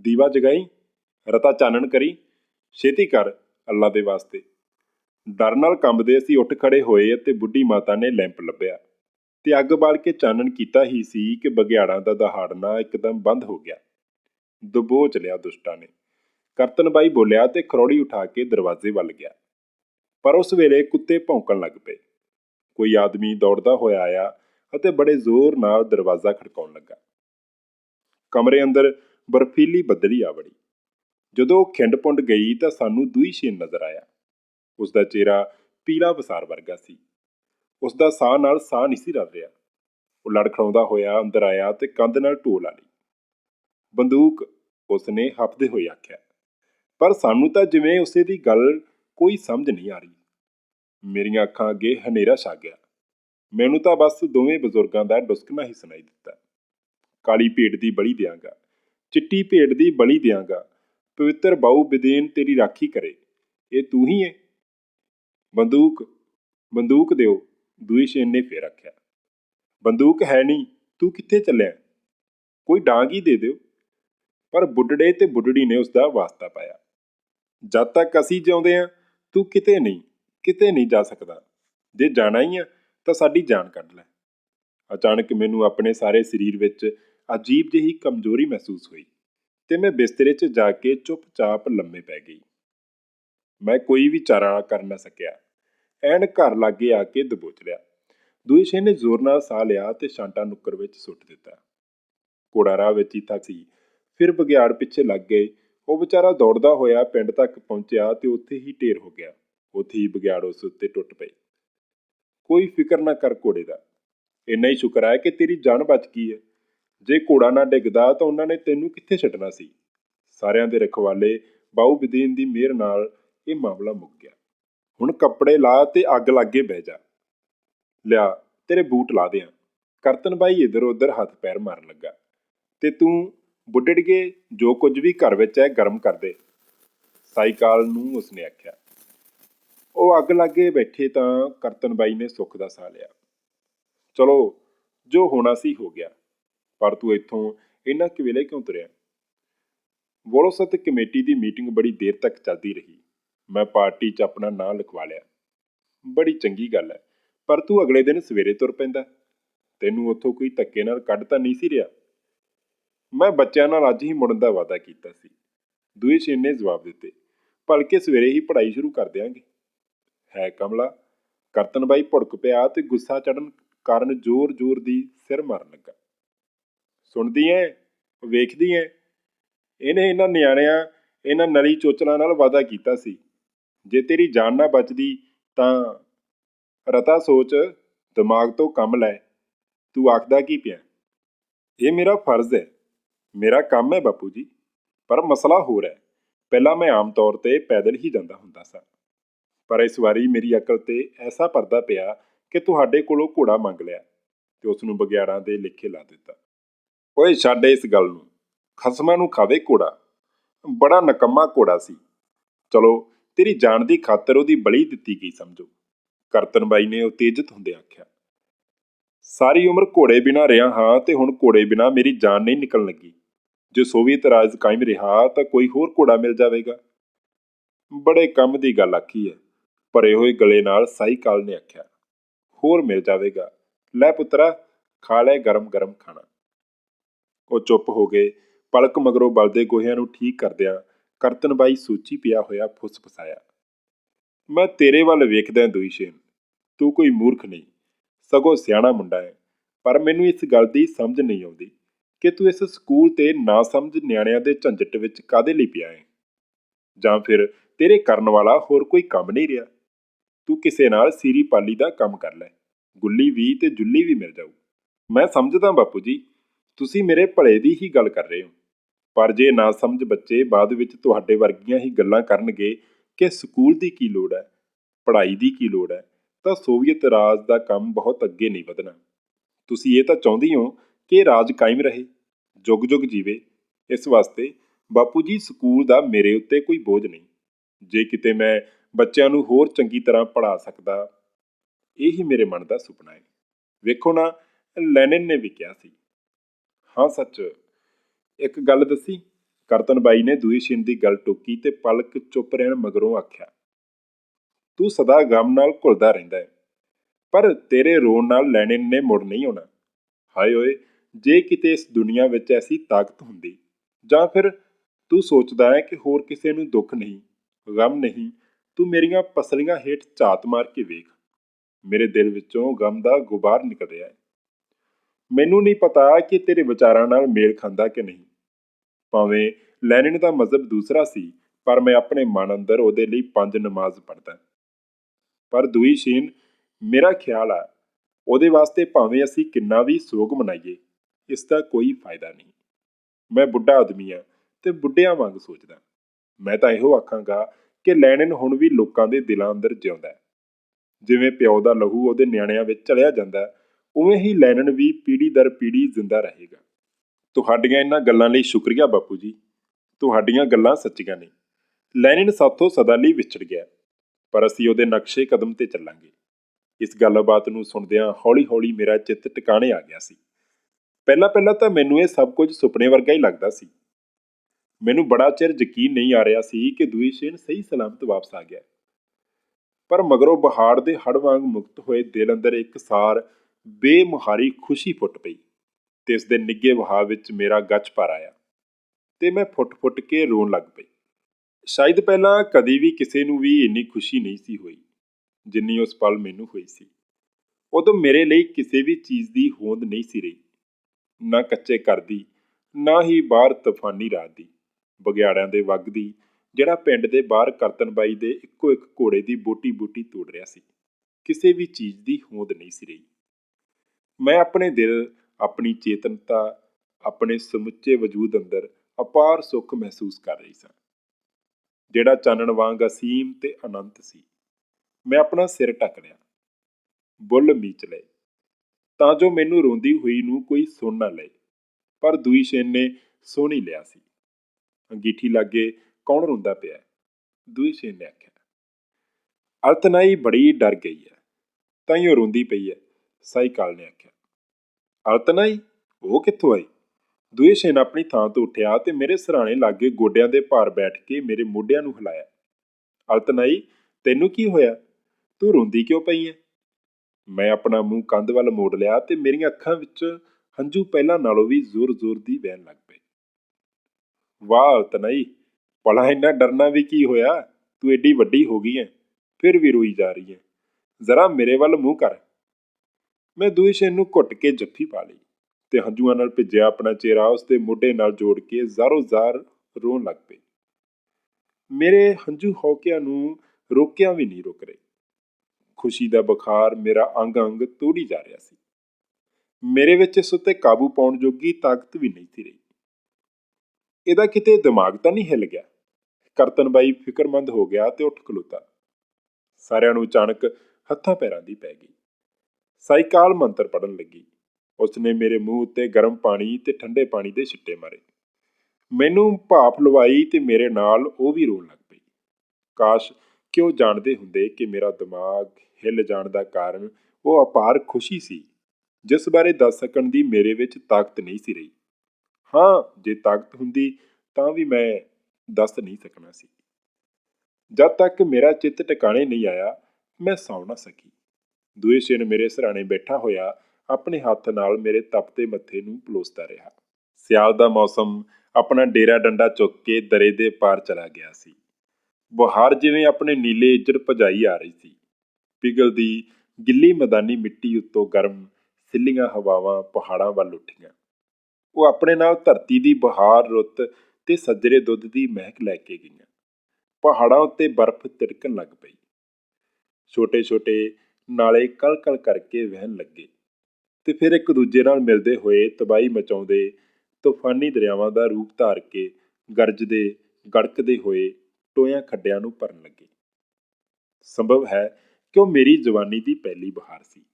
ਦੀਵਾ ਜਗਾਈ, ਰਤਾ ਚਾਨਣ ਕਰੀ, ਛੇਤੀ ਕਰ ਅੱਲਾ ਦੇ ਵਾਸਤੇ। ਡਰ ਨਾਲ ਕੰਬਦੇ ਅਸੀਂ ਉੱਠ ਖੜੇ ਹੋਏ ਅਤੇ ਬੁੱਢੀ ਮਾਤਾ ਨੇ ਲੈਂਪ ਲੱਭਿਆ। ਤੇ ਅੱਗ ਬਾਲ ਕੇ ਚਾਨਣ ਕੀਤਾ ਹੀ ਸੀ ਕਿ ਬਗਿਆੜਾਂ ਦਾ ਦਹਾੜਨਾ ਇੱਕਦਮ ਬੰਦ ਹੋ ਗਿਆ। ਦਬੋਚ ਲਿਆ ਦੁਸ਼ਟਾਂ ਨੇ। ਕਰਤਨ ਬਾਈ ਬੋਲਿਆ ਤੇ ਖਰੋੜੀ ਉਠਾ ਕੇ ਦਰਵਾਜ਼ੇ ਵੱਲ ਗਿਆ। ਪਰ ਉਸ ਵੇਲੇ ਕੁੱਤੇ ਭੌਂਕਣ ਲੱਗ ਪਏ। ਕੋਈ ਆਦਮੀ ਦੌੜਦਾ ਹੋਇਆ ਆਇਆ ਅਤੇ ਬੜੇ ਜ਼ੋਰ ਨਾਲ ਦਰਵਾਜ਼ਾ ਖੜਕਾਉਣ ਲੱਗਾ। ਕਮਰੇ ਅੰਦਰ ਬਰਫੀਲੀ ਬੱਦਲੀ ਆ ਵੜੀ। ਜਦੋਂ ਉਹ ਖਿੰਡ ਪੁੰਡ ਗਈ ਤਾਂ ਸਾਨੂੰ ਦੂਈ ਛੇਨ ਨਜ਼ਰ ਆਇਆ। ਉਸ ਦਾ ਚਿਹਰਾ ਪੀਲਾ ਬਸਾਰ ਵਰਗਾ ਸੀ। ਉਸ ਦਾ ਸਾਹ ਨਾਲ ਸਾਹ ਨਹੀਂ ਸੀ ਰਲ ਰਿਹਾ। ਉਹ ਲੜਖੜਾਉਂਦਾ ਹੋਇਆ ਅੰਦਰ ਆਇਆ ਤੇ ਕੰਧ ਨਾਲ ਢੋਲ ਆ ਲਈ। ਬੰਦੂਕ ਉਸਨੇ ਹੱਪਦੇ ਹੋਏ ਆਖਿਆ, ਪਰ ਸਾਨੂੰ ਤਾਂ ਜਿਵੇਂ ਉਸੇ ਦੀ ਗੱਲ ਕੋਈ ਸਮਝ ਨਹੀਂ ਆ ਰਹੀ। ਮੇਰੀਆਂ ਅੱਖਾਂ ਅੱਗੇ ਹਨੇਰਾ ਛਾ ਗਿਆ। ਮੈਨੂੰ ਤਾਂ ਬਸ ਦੋਵੇਂ ਬਜ਼ੁਰਗਾਂ ਦਾ ਡੁਸਕਣਾ ਹੀ ਸੁਣਾਈ ਦਿੱਤਾ। ਕਾਲੀ ਭੇਡ ਦੀ ਬਲੀ ਦਿਆਂਗਾ। ਚਿੱਟੀ ਭੇਡ ਦੀ ਬਲੀ ਦਿਆਂਗਾ। ਪਵਿੱਤਰ ਬਾਉ ਬਿਦੇਨ ਤੇਰੀ ਰਾਖੀ ਕਰੇ। ਇਹ ਤੂੰ ਹੀ ਹੈ ਬੰਦੂਕ ਬੰਦੂਕ ਦਿਓ। ਦੂਈ ਨੇ ਫੇਰ ਆਖਿਆ। ਬੰਦੂਕ ਹੈ ਨਹੀਂ, ਤੂੰ ਕਿੱਥੇ ਚੱਲਿਆ? ਕੋਈ ਡਾਂਗ ਹੀ ਦੇ ਦਿਓ। ਪਰ ਬੁੱਢੜੇ ਤੇ ਬੁੱਢੜੀ ਨੇ ਉਸ ਦਾ ਵਾਸਤਾ ਪਾਇਆ। ਜਦ ਤੱਕ ਅਸੀਂ ਜਿਉਂਦੇ ਆ, ਤੂੰ ਕਿਤੇ ਨਹੀਂ ਕਿਤੇ ਨਹੀਂ ਜਾ ਸਕਦਾ। ਜੇ ਜਾਣਾ ਹੀ ਆ, ਤਾਂ ਸਾਡੀ ਜਾਨ ਕੱਢ ਲੈ। ਅਚਾਨਕ ਮੈਨੂੰ ਆਪਣੇ ਸਾਰੇ ਸਰੀਰ ਵਿੱਚ ਅਜੀਬ ਜਿਹੀ ਕਮਜ਼ੋਰੀ ਮਹਿਸੂਸ ਹੋਈ ਤੇ ਮੈਂ ਬਿਸਤਰੇ 'ਚ ਜਾ ਕੇ ਚੁੱਪਚਾਪ ਲੰਮੇ ਪੈ ਗਈ। ਮੈਂ ਕੋਈ ਵੀ ਚਾਰਾ ਕਰ ਨਾ ਸਕਿਆ। ਐਨ ਘਰ ਲਾਗੇ ਆ ਕੇ ਦਬੋਚ ਲਿਆ। ਦੂਈ ਸ਼ੇ ਨੇ ਜ਼ੋਰ ਨਾਲ ਸਾਹ ਲਿਆ ਤੇ ਛਾਂਟਾ ਨੁੱਕਰ ਵਿੱਚ ਸੁੱਟ ਦਿੱਤਾ। ਘੋੜਾ ਰਾਹ ਵਿੱਚ ਹੀ ਥਾ ਸੀ। ਫਿਰ ਬਗਿਆੜ ਪਿੱਛੇ ਲੱਗ ਗਏ। ਉਹ ਵਿਚਾਰਾ ਦੌੜਦਾ ਹੋਇਆ ਪਿੰਡ ਤੱਕ ਪਹੁੰਚਿਆ ਤੇ ਉੱਥੇ ਹੀ ਢੇਰ ਹੋ ਗਿਆ। ਉੱਥੇ ਹੀ ਬਗਿਆੜ ਉਸ ਉੱਤੇ ਟੁੱਟ ਪਈ ਕੋਈ ਫਿਕਰ ਨਾ ਕਰ ਘੋੜੇ ਦਾ। ਇੰਨਾ ਹੀ ਸ਼ੁਕਰ ਹੈ ਕਿ ਤੇਰੀ ਜਾਨ ਬਚ ਗਈ ਹੈ। ਜੇ ਘੋੜਾ ਨਾ ਡਿੱਗਦਾ ਤਾਂ ਉਹਨਾਂ ਨੇ ਤੈਨੂੰ ਕਿੱਥੇ ਛੱਡਣਾ ਸੀ? ਸਾਰਿਆਂ ਦੇ ਰਖਵਾਲੇ ਬਾਉ ਬਦੀਨ ਦੀ ਮਿਹਰ ਨਾਲ ਇਹ ਮਾਮਲਾ ਮੁੱਕ ਗਿਆ। ਹੁਣ ਕੱਪੜੇ ਲਾ ਤੇ ਅੱਗ ਲਾਗੇ ਬਹਿ ਜਾ। ਲਿਆ, ਤੇਰੇ ਬੂਟ ਲਾ ਦਿਆਂ। ਕਰਤਨ ਬਾਈ ਇਧਰ ਉਧਰ ਹੱਥ ਪੈਰ ਮਾਰਨ ਲੱਗਾ। ਤੇ ਤੂੰ ਬੁੱਢੜ ਕੇ ਜੋ ਕੁਝ ਵੀ ਘਰ ਵਿੱਚ ਹੈ ਗਰਮ ਕਰ ਦੇ। ਸਾਈਕਾਲ ਨੂੰ ਉਸਨੇ ਆਖਿਆ। ਉਹ ਅੱਗ ਲਾਗੇ ਬੈਠੇ ਤਾਂ ਕਰਤਨ ਬਾਈ ਨੇ ਸੁੱਖ ਦਾ ਸਾਹ ਲਿਆ। ਚਲੋ, ਜੋ ਹੋਣਾ ਸੀ ਹੋ ਗਿਆ। ਪਰ ਤੂੰ ਇੱਥੋਂ ਇੰਨਾ ਕਿਵੇਲੇ ਕਿਉਂ ਤੁਰਿਆ? ਵੋਲੋਸਤ ਕਮੇਟੀ ਦੀ ਮੀਟਿੰਗ ਬੜੀ ਦੇਰ ਤੱਕ ਚੱਲਦੀ ਰਹੀ। ਮੈਂ ਪਾਰਟੀ 'ਚ ਆਪਣਾ ਨਾਂ ਲਿਖਵਾ ਲਿਆ। ਬੜੀ ਚੰਗੀ ਗੱਲ ਹੈ, ਪਰ ਤੂੰ ਅਗਲੇ ਦਿਨ ਸਵੇਰੇ ਤੁਰ ਪੈਂਦਾ। ਤੈਨੂੰ ਉੱਥੋਂ ਕੋਈ ਧੱਕੇ ਨਾਲ ਕੱਢ ਤਾਂ ਨਹੀਂ ਸੀ ਰਿਹਾ। ਮੈਂ ਬੱਚਿਆਂ ਨਾਲ ਅੱਜ ਹੀ ਮੁੜਨ ਦਾ ਵਾਅਦਾ ਕੀਤਾ ਸੀ। ਦੂਏ ਸ਼ੇਨ ਨੇ ਜਵਾਬ ਦਿੱਤੇ, ਭਲਕੇ ਸਵੇਰੇ ਹੀ ਪੜ੍ਹਾਈ ਸ਼ੁਰੂ ਕਰ ਦਿਆਂਗੇ। ਹੈ ਕਮਲਾ, ਕਰਤਨ ਬਾਈ ਭੁੜਕ ਪਿਆ ਤੇ ਗੁੱਸਾ ਚੜਨ ਕਾਰਨ ਜ਼ੋਰ-ਜ਼ੋਰ ਦੀ ਸਿਰ ਮਾਰਨ ਲੱਗਾ। ਸੁਣਦੀ ਐ, ਵੇਖਦੀ ਐ। ਇਹਨੇ ਇਹਨਾਂ ਨਿਆਣਿਆਂ, ਇਹਨਾਂ ਨਲੀ ਚੋਚਲਾਂ ਨਾਲ ਵਾਅਦਾ ਕੀਤਾ ਸੀ। ਜੇ ਤੇਰੀ ਜਾਨ ਨਾ ਬਚਦੀ, ਤਾਂ ਰਤਾ ਸੋਚ ਦਿਮਾਗ ਤੋਂ ਕੰਮ ਲੈ। ਤੂੰ ਆਖਦਾ ਕੀ ਪਿਆ? ਇਹ ਮੇਰਾ ਫਰਜ਼ ਹੈ ਮੇਰਾ ਕੰਮ ਹੈ ਬਾਪੂ ਜੀ। ਪਰ ਮਸਲਾ ਹੋਰ ਹੈ ਪਹਿਲਾਂ ਮੈਂ ਆਮ ਤੌਰ ਤੇ ਪੈਦਲ ਹੀ ਜਾਂਦਾ ਹੁੰਦਾ ਸਾਂ। ਪਰ ਇਸ ਵਾਰੀ ਮੇਰੀ ਅਕਲ ਤੇ ਐਸਾ ਪਰਦਾ ਪਿਆ ਕਿ ਤੁਹਾਡੇ ਕੋਲੋਂ ਘੋੜਾ ਮੰਗ ਲਿਆ ਤੇ ਉਸ ਨੂੰ ਬਗਿਆੜਾਂ ਦੇ ਲਿਖੇ ਲਾ ਦਿੱਤਾ। ਓਏ ਛੱਡ ਇਸ ਗੱਲ ਨੂੰ। ਖਸਮਾਂ ਨੂੰ ਖਾਵੇ ਘੋੜਾ। ਬੜਾ ਨਕਮਾ ਘੋੜਾ ਸੀ। ਚਲੋ, ਤੇਰੀ ਜਾਨ ਦੀ ਖਾਤਰ ਉਹਦੀ ਬਲੀ ਦਿੱਤੀ ਗਈ ਸਮਝੋ। ਕਰਤਨ ਬਾਈ ਨੇ ਉਤੇਜਿਤ ਹੁੰਦੇ ਆਖਿਆ। ਸਾਰੀ ਉਮਰ ਘੋੜੇ ਬਿਨਾ ਰਿਹਾ ਹਾਂ ਤੇ ਹੁਣ ਘੋੜੇ ਬਿਨਾ ਮੇਰੀ ਜਾਨ ਨਹੀਂ ਨਿਕਲਣ ਲੱਗੀ। ਜੇ ਸੋਵੀਅਤ ਰਾਜ ਕਾਇਮ ਰਿਹਾ ਤਾਂ ਕੋਈ ਹੋਰ ਘੋੜਾ ਮਿਲ ਜਾਵੇਗਾ। ਬੜੇ ਕੰਮ ਦੀ ਗੱਲ ਆਖੀ ਹੈ ਭਰੇ ਹੋਏ ਗਲੇ ਨਾਲ ਸਾਈਕਾਲ ਨੇ ਆਖਿਆ। ਹੋਰ ਮਿਲ ਜਾਵੇਗਾ। ਲੈ ਪੁੱਤਰਾ, ਖਾ ਲੈ ਗਰਮ ਗਰਮ ਖਾਣਾ। ਉਹ ਚੁੱਪ ਹੋ ਗਏ। ਪਲਕ ਮਗਰੋਂ ਬਲਦੇ ਗੋਹਿਆਂ ਨੂੰ ਠੀਕ ਕਰਦਿਆਂ ਕਰਤਨ ਬਾਈ ਸੂਚੀ ਪਿਆ ਹੋਇਆ ਫੁੱਸ ਫਸਾਇਆ। ਮੈਂ ਤੇਰੇ ਵੱਲ ਵੇਖਦਾ ਦੁਈਸ਼ੇਨ। ਤੂੰ ਕੋਈ ਮੂਰਖ ਨਹੀਂ। ਸਗੋਂ ਸਿਆਣਾ ਮੁੰਡਾ ਹੈ। ਪਰ ਮੈਨੂੰ ਇਸ ਗੱਲ ਦੀ ਸਮਝ ਨਹੀਂ ਆਉਂਦੀ ਕਿ ਤੂੰ ਇਸ ਸਕੂਲ ਤੇ ਨਾ ਸਮਝ ਨਿਆਣਿਆਂ ਦੇ ਝੰਜਟ ਵਿੱਚ ਕਾਦੇ ਲਈ ਪਿਆ ਹੈ? ਜਾਂ ਫਿਰ ਤੇਰੇ ਕਰਨ ਵਾਲਾ ਹੋਰ ਕੋਈ ਕੰਮ ਨਹੀਂ ਰਿਹਾ? ਤੂੰ ਕਿਸੇ ਨਾਲ ਸੀਰੀ ਪਾਲੀ ਦਾ ਕੰਮ ਕਰ ਲੈ। ਗੁੱਲੀ ਵੀ ਤੇ ਜੁੱਲੀ ਵੀ ਮਿਲ ਜਾਊ। ਮੈਂ ਸਮਝਦਾ ਬਾਪੂ ਜੀ ਤੁਸੀਂ ਮੇਰੇ ਭਲੇ ਦੀ ਹੀ ਗੱਲ ਕਰ ਰਹੇ ਹੋ। ਪਰ ਜੇ ਨਾ ਸਮਝ ਬੱਚੇ ਬਾਅਦ ਵਿੱਚ ਤੁਹਾਡੇ ਵਰਗੀਆਂ ਹੀ ਗੱਲਾਂ ਕਰਨਗੇ ਕਿ ਸਕੂਲ ਦੀ ਕੀ ਲੋੜ ਹੈ, ਪੜ੍ਹਾਈ ਦੀ ਕੀ ਲੋੜ ਹੈ, ਤਾਂ ਸੋਵੀਅਤ ਰਾਜ ਦਾ ਕੰਮ ਬਹੁਤ ਅੱਗੇ ਨਹੀਂ ਵਧਣਾ। ਤੁਸੀਂ ਇਹ ਤਾਂ ਚਾਹੁੰਦੇ ਹੋ ਕਿ ਰਾਜ ਕਾਇਮ ਰਹੇ, ਜੁਗ ਜੁਗ ਜੀਵੇ। ਇਸ ਵਾਸਤੇ ਬਾਪੂ ਜੀ, ਸਕੂਲ ਦਾ ਮੇਰੇ ਉੱਤੇ ਕੋਈ ਬੋਝ ਨਹੀਂ। ਜੇ ਕਿਤੇ ਮੈਂ ਬੱਚਿਆਂ ਨੂੰ ਹੋਰ ਚੰਗੀ ਤਰ੍ਹਾਂ ਪੜ੍ਹਾ ਸਕਦਾ, ਇਹੀ ਮੇਰੇ ਮਨ ਦਾ ਸੁਪਨਾ ਹੈ। ਵੇਖੋ ਨਾ, ਲੈਨਿਨ ਨੇ ਵੀ ਕਿਹਾ ਸੀ ਹਾਂ, ਸੱਚ। ਇੱਕ ਗੱਲ ਦੱਸੀ? ਕਰਤਨ ਬਾਈ ਨੇ ਦੂਈ ਛਿੰਨ ਦੀ ਗੱਲ ਟੋਕੀ ਤੇ ਪਲਕ ਚੁੱਪ ਰਹਿਣ ਮਗਰੋਂ ਆਖਿਆ, ਤੂੰ ਸਦਾ ਗਮ ਨਾਲ ਘੁਲਦਾ ਰਹਿੰਦਾ ਹੈ ਪਰ ਤੇਰੇ ਰੋਣ ਨਾਲ ਲੈਣੇ ਨੇ ਮੁੜ ਨਹੀਂ ਆਉਣਾ। ਹਾਏ ਓਏ, ਜੇ ਕਿਤੇ ਇਸ ਦੁਨੀਆ ਵਿੱਚ ਐਸੀ ਤਾਕਤ ਹੁੰਦੀ, ਜਾਂ ਫਿਰ ਤੂੰ ਸੋਚਦਾ ਹੈ ਕਿ ਹੋਰ ਕਿਸੇ ਨੂੰ ਦੁੱਖ ਨਹੀਂ, ਗਮ ਨਹੀਂ, ਤੂੰ ਮੇਰੀਆਂ ਪਸਲੀਆਂ ਹੇਠ ਝਾਤ ਮਾਰ ਕੇ ਵੇਖ। ਮੇਰੇ ਦਿਲ ਵਿੱਚੋਂ ਗਮ ਦਾ ਗੁਬਾਰ ਨਿਕਲ ਰਿਹਾ ਹੈ ਮੈਨੂੰ ਨਹੀਂ ਪਤਾ ਕਿ ਤੇਰੇ ਵਿਚਾਰਾਂ ਨਾਲ ਮੇਲ ਖਾਂਦਾ ਕਿ ਨਹੀਂ। ਭਾਵੇਂ ਲੈਨਿਨ ਦਾ ਮਜ਼ਹਬ ਦੂਸਰਾ ਸੀ, ਪਰ ਮੈਂ ਆਪਣੇ ਮਨ ਅੰਦਰ ਉਹਦੇ ਲਈ ਪੰਜ ਨਮਾਜ਼ ਪੜ੍ਹਦਾ। ਪਰ ਦੂਈ ਸ਼ੀਨ, ਮੇਰਾ ਖਿਆਲ ਆ, ਉਹਦੇ ਵਾਸਤੇ ਭਾਵੇਂ ਅਸੀਂ ਕਿੰਨਾ ਵੀ ਸੋਗ ਮਨਾਈਏ, ਇਸ ਦਾ ਕੋਈ ਫਾਇਦਾ ਨਹੀਂ। ਮੈਂ ਬੁੱਢਾ ਆਦਮੀ ਆ ਤੇ ਬੁੱਢਿਆਂ ਵਾਂਗ ਸੋਚਦਾ। ਮੈਂ ਤਾਂ ਇਹੋ ਆਖਾਂਗਾ ਕਿ ਲੈਨਿਨ ਹੁਣ ਵੀ ਲੋਕਾਂ ਦੇ ਦਿਲਾਂ ਅੰਦਰ ਜਿਉਂਦਾ ਜਿਵੇਂ ਪਿਓ ਦਾ ਲਹੂ ਉਹਦੇ ਨਿਆਣਿਆਂ ਵਿੱਚ ਚਲਿਆ ਜਾਂਦਾ ਉਵੇਂ ਹੀ ਲੈਨਨ ਵੀ ਪੀੜ੍ਹੀ ਦਰ ਪੀੜ੍ਹੀ ਜ਼ਿੰਦਾ ਰਹੇਗਾ। ਤੁਹਾਡੀਆਂ ਇਹਨਾਂ ਗੱਲਾਂ ਲਈ ਸ਼ੁਕਰੀਆ ਬਾਪੂ ਜੀ। ਤੁਹਾਡੀਆਂ ਗੱਲਾਂ ਸੱਚੀਆਂ ਨੇ। ਲੈਨਿਨ ਸਾਥੋਂ ਸਦਾ ਲਈ ਵਿਛੜ ਗਿਆ। ਪਰ ਅਸੀਂ ਉਹਦੇ ਨਕਸ਼ੇ ਕਦਮ ਤੇ ਚੱਲਾਂਗੇ। ਇਸ ਗੱਲਬਾਤ ਨੂੰ ਸੁਣਦਿਆਂ ਹੌਲੀ-ਹੌਲੀ ਮੇਰਾ ਚਿੱਤ ਟਿਕਾਣੇ ਆ ਗਿਆ ਸੀ। ਪਹਿਲਾਂ ਪਹਿਲਾਂ ਤਾਂ ਮੈਨੂੰ ਇਹ ਸਭ ਕੁਝ ਸੁਪਨੇ ਵਰਗਾ ਹੀ ਲੱਗਦਾ ਸੀ। ਮੈਨੂੰ ਬੜਾ ਚਿਰ ਯਕੀਨ ਨਹੀਂ ਆ ਰਿਹਾ ਸੀ ਕਿ ਦੂਈ ਸ਼ੇਨ ਸਹੀ ਸਲਾਮਤ ਵਾਪਸ ਆ ਗਿਆ। ਪਰ ਮਗਰੋਂ ਬਹਾੜ ਦੇ ਹੜ ਵਾਂਗ ਮੁਕਤ ਹੋਏ ਦਿਲ ਅੰਦਰ ਇੱਕ ਸਾਰ ਬੇਮੁਹਾਰੀ ਖੁਸ਼ੀ ਫੁੱਟ ਪਈ ਤੇ ਇਸ ਦੇ ਨਿੱਗੇ ਵਹਾਅ ਵਿੱਚ ਮੇਰਾ ਗੱਚ ਭਰ ਆਇਆ ਤੇ ਮੈਂ ਫੁੱਟ-ਫੁੱਟ ਕੇ ਰੋਣ ਲੱਗ ਪਈ। ਸ਼ਾਇਦ ਪਹਿਲਾਂ ਕਦੀ ਵੀ ਕਿਸੇ ਨੂੰ ਵੀ ਇੰਨੀ ਖੁਸ਼ੀ ਨਹੀਂ ਸੀ ਹੋਈ ਜਿੰਨੀ ਉਸ ਪਲ ਮੈਨੂੰ ਹੋਈ ਸੀ। ਉਦੋਂ ਮੇਰੇ ਲਈ ਕਿਸੇ ਵੀ ਚੀਜ਼ ਦੀ ਹੋਂਦ ਨਹੀਂ ਸੀ ਰਹੀ। ਨਾ ਕੱਚੇ ਘਰ ਦੀ, ਨਾ ਹੀ ਬਾਹਰ ਤੂਫਾਨੀ ਰਾਤ ਦੀ ਬਗਿਆੜਿਆਂ ਦੇ ਵੱਗ ਦੀ, ਜਿਹੜਾ ਪਿੰਡ ਦੇ ਬਾਹਰ ਕਰਤਨਬਾਈ ਦੇ ਇੱਕੋ ਇੱਕ ਘੋੜੇ ਦੀ ਬੋਟੀ ਬੋਟੀ ਤੋੜ ਰਿਹਾ ਸੀ। ਕਿਸੇ ਵੀ ਚੀਜ਼ ਦੀ ਹੋਂਦ ਨਹੀਂ ਸੀ ਰਹੀ। ਮੈਂ ਆਪਣੇ ਦਿਲ, ਆਪਣੀ ਚੇਤਨਤਾ, ਆਪਣੇ ਸਮੁੱਚੇ ਵਜੂਦ ਅੰਦਰ ਅਪਾਰ ਸੁੱਖ ਮਹਿਸੂਸ ਕਰ ਰਹੀ ਸਾਂ। ਜਿਹੜਾ ਚਾਨਣ ਵਾਂਗ ਅਸੀਮ ਤੇ ਅਨੰਤ ਸੀ, ਮੈਂ ਆਪਣਾ ਸਿਰ ਢੱਕ ਲਿਆ, ਬੁੱਲ ਮੀਚ ਲਏ। ਤਾਂ ਜੋ ਮੈਨੂੰ ਰੋਂਦੀ ਹੋਈ ਨੂੰ ਕੋਈ ਸੁਣ ਨਾ ਲਏ, ਪਰ ਦੂਈ ਸ਼ੇਨ ਨੇ ਸੁਣ ਹੀ ਲਿਆ ਸੀ। ਅੰਗੀਠੀ ਲਾਗੇ ਕੌਣ ਰੋਂਦਾ ਪਿਆ ਦੂਈ ਸ਼ੇਨ ਨੇ ਆਖਿਆ ਅਲਤਨਾਈ ਬੜੀ ਡਰ ਗਈ ਹੈ ਤਾਂ ਹੀ ਉਹ ਰੋਂਦੀ ਪਈ ਹੈ। ਸਾਈਕਾਲ ਨੇ ਆਖਿਆ। ਅਲਤਨਾਈ ਉਹ ਕਿੱਥੋਂ ਆਈ? ਦੂਏ ਸ਼ੇਨ ਆਪਣੀ ਥਾਂ ਤੋਂ ਉੱਠਿਆ ਤੇ ਮੇਰੇ ਸਰਾਣੇ ਲਾਗੇ ਗੋਡਿਆਂ ਦੇ ਭਾਰ ਬੈਠ ਕੇ ਮੇਰੇ ਮੋਢਿਆਂ ਨੂੰ ਹਿਲਾਇਆ। ਅਲਤਨਾਈ ਤੈਨੂੰ ਕੀ ਹੋਇਆ? ਤੂੰ ਰੋਂਦੀ ਕਿਉਂ ਪਈ ਐ? ਮੈਂ ਆਪਣਾ ਮੂੰਹ ਕੰਧ ਵੱਲ ਮੋੜ ਲਿਆ ਤੇ ਮੇਰੀਆਂ ਅੱਖਾਂ ਵਿੱਚ ਹੰਝੂ ਪਹਿਲਾਂ ਨਾਲੋਂ ਵੀ ਜ਼ੋਰ-ਜ਼ੋਰ ਦੀ ਵਹਿਣ ਲੱਗ ਪਏ। ਵਾਹ ਅਲਤਨਾਈ ਭਲਾ ਇੰਨਾ ਡਰਨਾ ਵੀ ਕੀ ਹੋਇਆ? ਤੂੰ ਏਡੀ ਵੱਡੀ ਹੋ ਗਈ ਐ, ਫਿਰ ਵੀ ਰੋਈ ਜਾ ਰਹੀ ਐ। ਜ਼ਰਾ ਮੇਰੇ ਵੱਲ ਮੂੰਹ ਕਰ। ਮੈਂ ਦੂਏ ਸ਼ੇਨ ਨੂੰ ਘੁੱਟ ਕੇ ਜੱਫੀ ਪਾ ਲਈ ਤੇ ਹੰਝੂਆਂ ਨਾਲ ਭਿੱਜਿਆ ਆਪਣਾ ਚਿਹਰਾ ਉਸ ਦੇ ਮੋਢੇ ਨਾਲ ਜੋੜ ਕੇ ਜ਼ਾਰੋ-ਜ਼ਾਰ ਰੋਣ ਲੱਗ ਪਈ। ਮੇਰੇ ਹੰਝੂ ਹੌਕਿਆਂ ਨੂੰ ਰੋਕਿਆ ਵੀ ਨਹੀਂ ਰੁਕ ਰਹੇ। ਖੁਸ਼ੀ ਦਾ ਬੁਖਾਰ ਮੇਰਾ ਅੰਗ-ਅੰਗ ਤੋੜੀ ਜਾ ਰਿਹਾ ਸੀ। ਮੇਰੇ ਵਿੱਚ ਇਸ ਉੱਤੇ ਕਾਬੂ ਪਾਉਣ ਜੋਗੀ ਤਾਕਤ ਵੀ ਨਹੀਂ ਸੀ ਰਹੀ। ਇਹਦਾ ਕਿਤੇ ਦਿਮਾਗ ਤਾਂ ਨਹੀਂ ਹਿੱਲ ਗਿਆ। ਕਰਤਨ ਬਾਈ ਫਿਕਰਮੰਦ ਹੋ ਗਿਆ ਤੇ ਉੱਠ ਖਲੋਤਾ। ਸਾਰਿਆਂ ਨੂੰ ਅਚਾਨਕ ਹੱਥਾਂ ਪੈਰਾਂ ਦੀ ਪੈ ਗਈ। ਸਾਈਕਾਲ ਮੰਤਰ ਪੜਨ ਲੱਗੀ। ਉਸਨੇ ਮੇਰੇ ਮੂੰਹ ਉੱਤੇ ਗਰਮ ਪਾਣੀ ਤੇ ਠੰਡੇ ਪਾਣੀ ਦੇ ਛਿੱਟੇ ਮਾਰੇ। ਮੈਨੂੰ ਭਾਫ ਲਵਾਈ ਤੇ ਮੇਰੇ ਨਾਲ ਉਹ ਵੀ ਰੋਣ ਲੱਗ ਪਈ। ਕਾਸ਼ ਕਿ ਉਹ ਜਾਣਦੇ ਹੁੰਦੇ ਕਿ ਮੇਰਾ ਦਿਮਾਗ ਹਿੱਲ ਜਾਣ ਦਾ ਕਾਰਨ ਉਹ ਅਪਾਰ ਖੁਸ਼ੀ ਸੀ, ਜਿਸ ਬਾਰੇ ਦੱਸ ਸਕਣ ਦੀ ਮੇਰੇ ਵਿੱਚ ਤਾਕਤ ਨਹੀਂ ਸੀ ਰਹੀ। ਹਾਂ, ਜੇ ਤਾਕਤ ਹੁੰਦੀ ਤਾਂ ਵੀ ਮੈਂ ਦੱਸ ਨਹੀਂ ਸਕਣਾ ਸੀ। ਜਦ ਤੱਕ ਮੇਰਾ ਚਿੱਤ ਟਿਕਾਣੇ ਨਹੀਂ ਆਇਆ, ਮੈਂ ਸੌਂ ਨਾ ਸਕੀ। ਦੂਏ ਸ਼ੇਨ ਮੇਰੇ ਸਰਾਣੇ ਬੈਠਾ ਹੋਇਆ, ਆਪਣੇ ਹੱਥ ਨਾਲ ਮੇਰੇ ਤਪਤੇ ਮੱਥੇ ਨੂੰ ਪਲੋਸਦਾ ਰਿਹਾ। ਸਿਆਲ ਦਾ ਮੌਸਮ ਆਪਣਾ ਡੇਰਾ ਡੰਡਾ ਚੁੱਕ ਕੇ ਦਰੇ ਦੇ ਪਾਰ ਚਲਾ ਗਿਆ ਸੀ। ਬੁਹਾਰ ਜਿਵੇਂ ਆਪਣੇ ਨੀਲੇ ਇੱਜੜ ਭਜਾਈ ਆ ਰਹੀ ਸੀ। ਪਿਘਲਦੀ ਗਿੱਲੀ ਮੈਦਾਨੀ ਮਿੱਟੀ ਉੱਤੋਂ ਗਰਮ ਸਿੱਲੀਆਂ ਹਵਾਵਾਂ ਪਹਾੜਾਂ ਵੱਲ ਉੱਠੀਆਂ। ਉਹ ਆਪਣੇ ਨਾਲ ਧਰਤੀ ਦੀ ਬਹਾਰ ਰੁੱਤ ਤੇ ਸੱਜਰੇ ਦੁੱਧ ਦੀ ਮਹਿਕ ਲੈ ਕੇ ਗਈਆਂ। ਪਹਾੜਾਂ ਉੱਤੇ ਬਰਫ਼ ਤਿੜਕਣ ਲੱਗ ਪਈ। ਛੋਟੇ-ਛੋਟੇ ਨਾਲੇ ਕਲ-ਕਲ ਕਰਕੇ ਵਹਿਣ ਲੱਗੇ। ਤੇ ਫਿਰ ਇੱਕ ਦੂਜੇ ਨਾਲ ਮਿਲਦੇ ਹੋਏ ਤਬਾਹੀ ਮਚਾਉਂਦੇ ਤੂਫਾਨੀ ਦਰਿਆਵਾਂ ਦਾ ਰੂਪ ਧਾਰ ਕੇ ਗਰਜਦੇ, ਗੜਕਦੇ ਹੋਏ ਟੋਇਆਂ ਖੱਡਿਆਂ ਨੂੰ ਭਰਨ ਲੱਗੇ। ਸੰਭਵ ਹੈ ਕਿ ਉਹ ਮੇਰੀ ਜਵਾਨੀ ਦੀ ਪਹਿਲੀ ਬਹਾਰ ਸੀ।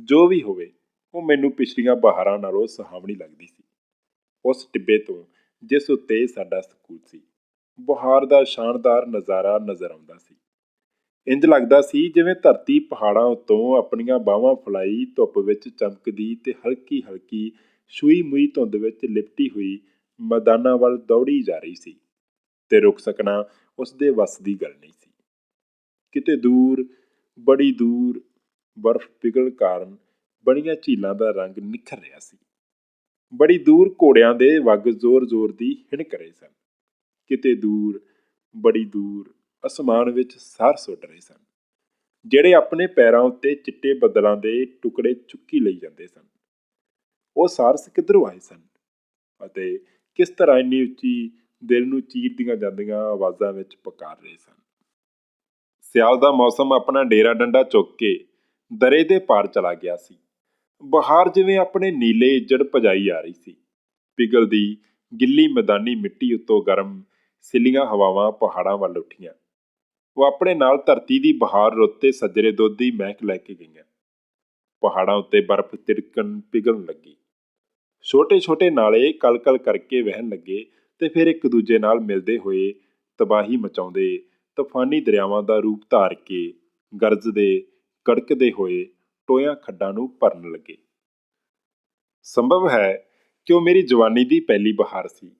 ਜੋ ਵੀ ਹੋਵੇ, ਉਹ ਮੈਨੂੰ ਪਿਛਲੀਆਂ ਬਹਾਰਾਂ ਨਾਲੋਂ ਸੁਹਾਵਣੀ ਲੱਗਦੀ ਸੀ। ਉਸ ਟਿੱਬੇ ਤੋਂ ਜਿਸ ਉੱਤੇ ਸਾਡਾ ਸਕੂਲ ਸੀ, ਬਹਾਰ ਦਾ ਸ਼ਾਨਦਾਰ ਨਜ਼ਾਰਾ ਨਜ਼ਰ ਆਉਂਦਾ ਸੀ। ਇੰਜ ਲੱਗਦਾ ਸੀ ਜਿਵੇਂ ਧਰਤੀ ਪਹਾੜਾਂ ਉੱਤੋਂ ਆਪਣੀਆਂ ਬਾਹਾਂ ਫਲਾਈ ਧੁੱਪ ਵਿੱਚ ਚਮਕਦੀ ਤੇ ਹਲਕੀ ਹਲਕੀ ਸੂਈ ਮੁਈ ਧੁੰਦ ਵਿੱਚ ਲਿਪਟੀ ਹੋਈ ਮੈਦਾਨਾਂ ਵੱਲ ਦੌੜੀ ਜਾ ਰਹੀ ਸੀ ਤੇ ਰੁਕ ਸਕਣਾ ਉਸ ਦੇ ਵੱਸ ਦੀ ਗੱਲ ਨਹੀਂ ਸੀ। ਕਿਤੇ ਦੂਰ, ਬੜੀ ਦੂਰ ਬਰਫ਼ ਪਿਘਲ ਕਾਰਨ ਬਣੀਆਂ ਝੀਲਾਂ ਦਾ ਰੰਗ ਨਿਖਰ ਰਿਹਾ ਸੀ। ਬੜੀ ਦੂਰ ਘੋੜਿਆਂ ਦੇ ਵੱਗ ਜ਼ੋਰ-ਜ਼ੋਰ ਦੀ ਹਿਣਕ ਰਹੇ ਸਨ। ਕਿਤੇ ਦੂਰ, ਬੜੀ ਦੂਰ ਅਸਮਾਨ ਵਿੱਚ ਸਾਰ ਸੁੱਟ ਰਹੇ ਸਨ। ਜਿਹੜੇ ਆਪਣੇ ਪੈਰਾਂ ਉੱਤੇ ਚਿੱਟੇ ਬੱਦਲਾਂ ਦੇ ਟੁਕੜੇ ਚੁੱਕੀ ਲਈ ਜਾਂਦੇ ਸਨ, ਉਹ ਸਾਰਸ ਕਿੱਧਰੋਂ ਆਏ ਸਨ ਅਤੇ ਕਿਸ ਤਰ੍ਹਾਂ ਇੰਨੀ ਉੱਚੀ ਦਿਲ ਨੂੰ ਚੀਰਦੀਆਂ ਜਾਂਦੀਆਂ ਆਵਾਜ਼ਾਂ ਵਿੱਚ ਪੁਕਾਰ ਰਹੇ ਸਨ। ਸਿਆਲ ਦਾ ਮੌਸਮ ਆਪਣਾ ਡੇਰਾ ਡੰਡਾ ਚੁੱਕ ਕੇ ਦਰੇ ਦੇ ਪਾਰ ਚਲਾ ਗਿਆ ਸੀ। ਬਹਾਰ ਜਿਵੇਂ ਆਪਣੇ ਨੀਲੇ ਇੱਜੜ ਭਜਾਈ ਆ ਰਹੀ ਸੀ। ਪਿਘਲਦੀ ਗਿੱਲੀ ਮੈਦਾਨੀ ਮਿੱਟੀ ਉੱਤੋਂ ਗਰਮ ਸਿੱਲੀਆਂ ਹਵਾਵਾਂ ਪਹਾੜਾਂ ਵੱਲ ਉੱਠੀਆਂ। ਉਹ ਆਪਣੇ ਨਾਲ ਧਰਤੀ ਦੀ ਬਹਾਰ ਰੁੱਤ ਤੇ ਸੱਜਰੇ ਦੁੱਧ ਦੀ ਮਹਿਕ ਲੈ ਕੇ ਗਈਆਂ। ਪਹਾੜਾਂ ਉੱਤੇ ਬਰਫ਼ ਤਿੜਕਣ ਪਿਘਲਣ ਲੱਗੀ। ਛੋਟੇ-ਛੋਟੇ ਨਾਲੇ ਕਲ-ਕਲ ਕਰਕੇ ਵਹਿਣ ਲੱਗੇ ਤੇ ਫਿਰ ਇੱਕ ਦੂਜੇ ਨਾਲ ਮਿਲਦੇ ਹੋਏ ਤਬਾਹੀ ਮਚਾਉਂਦੇ ਤੂਫਾਨੀ ਦਰਿਆਵਾਂ ਦਾ ਰੂਪ ਧਾਰ ਕੇ ਗਰਜਦੇ, ਕੜਕਦੇ ਹੋਏ ਟੋਇਆਂ ਖੱਡਾਂ ਨੂੰ ਭਰਨ ਲੱਗੇ। ਸੰਭਵ ਹੈ ਕਿ ਉਹ ਮੇਰੀ ਜਵਾਨੀ ਦੀ ਪਹਿਲੀ ਬਹਾਰ ਸੀ।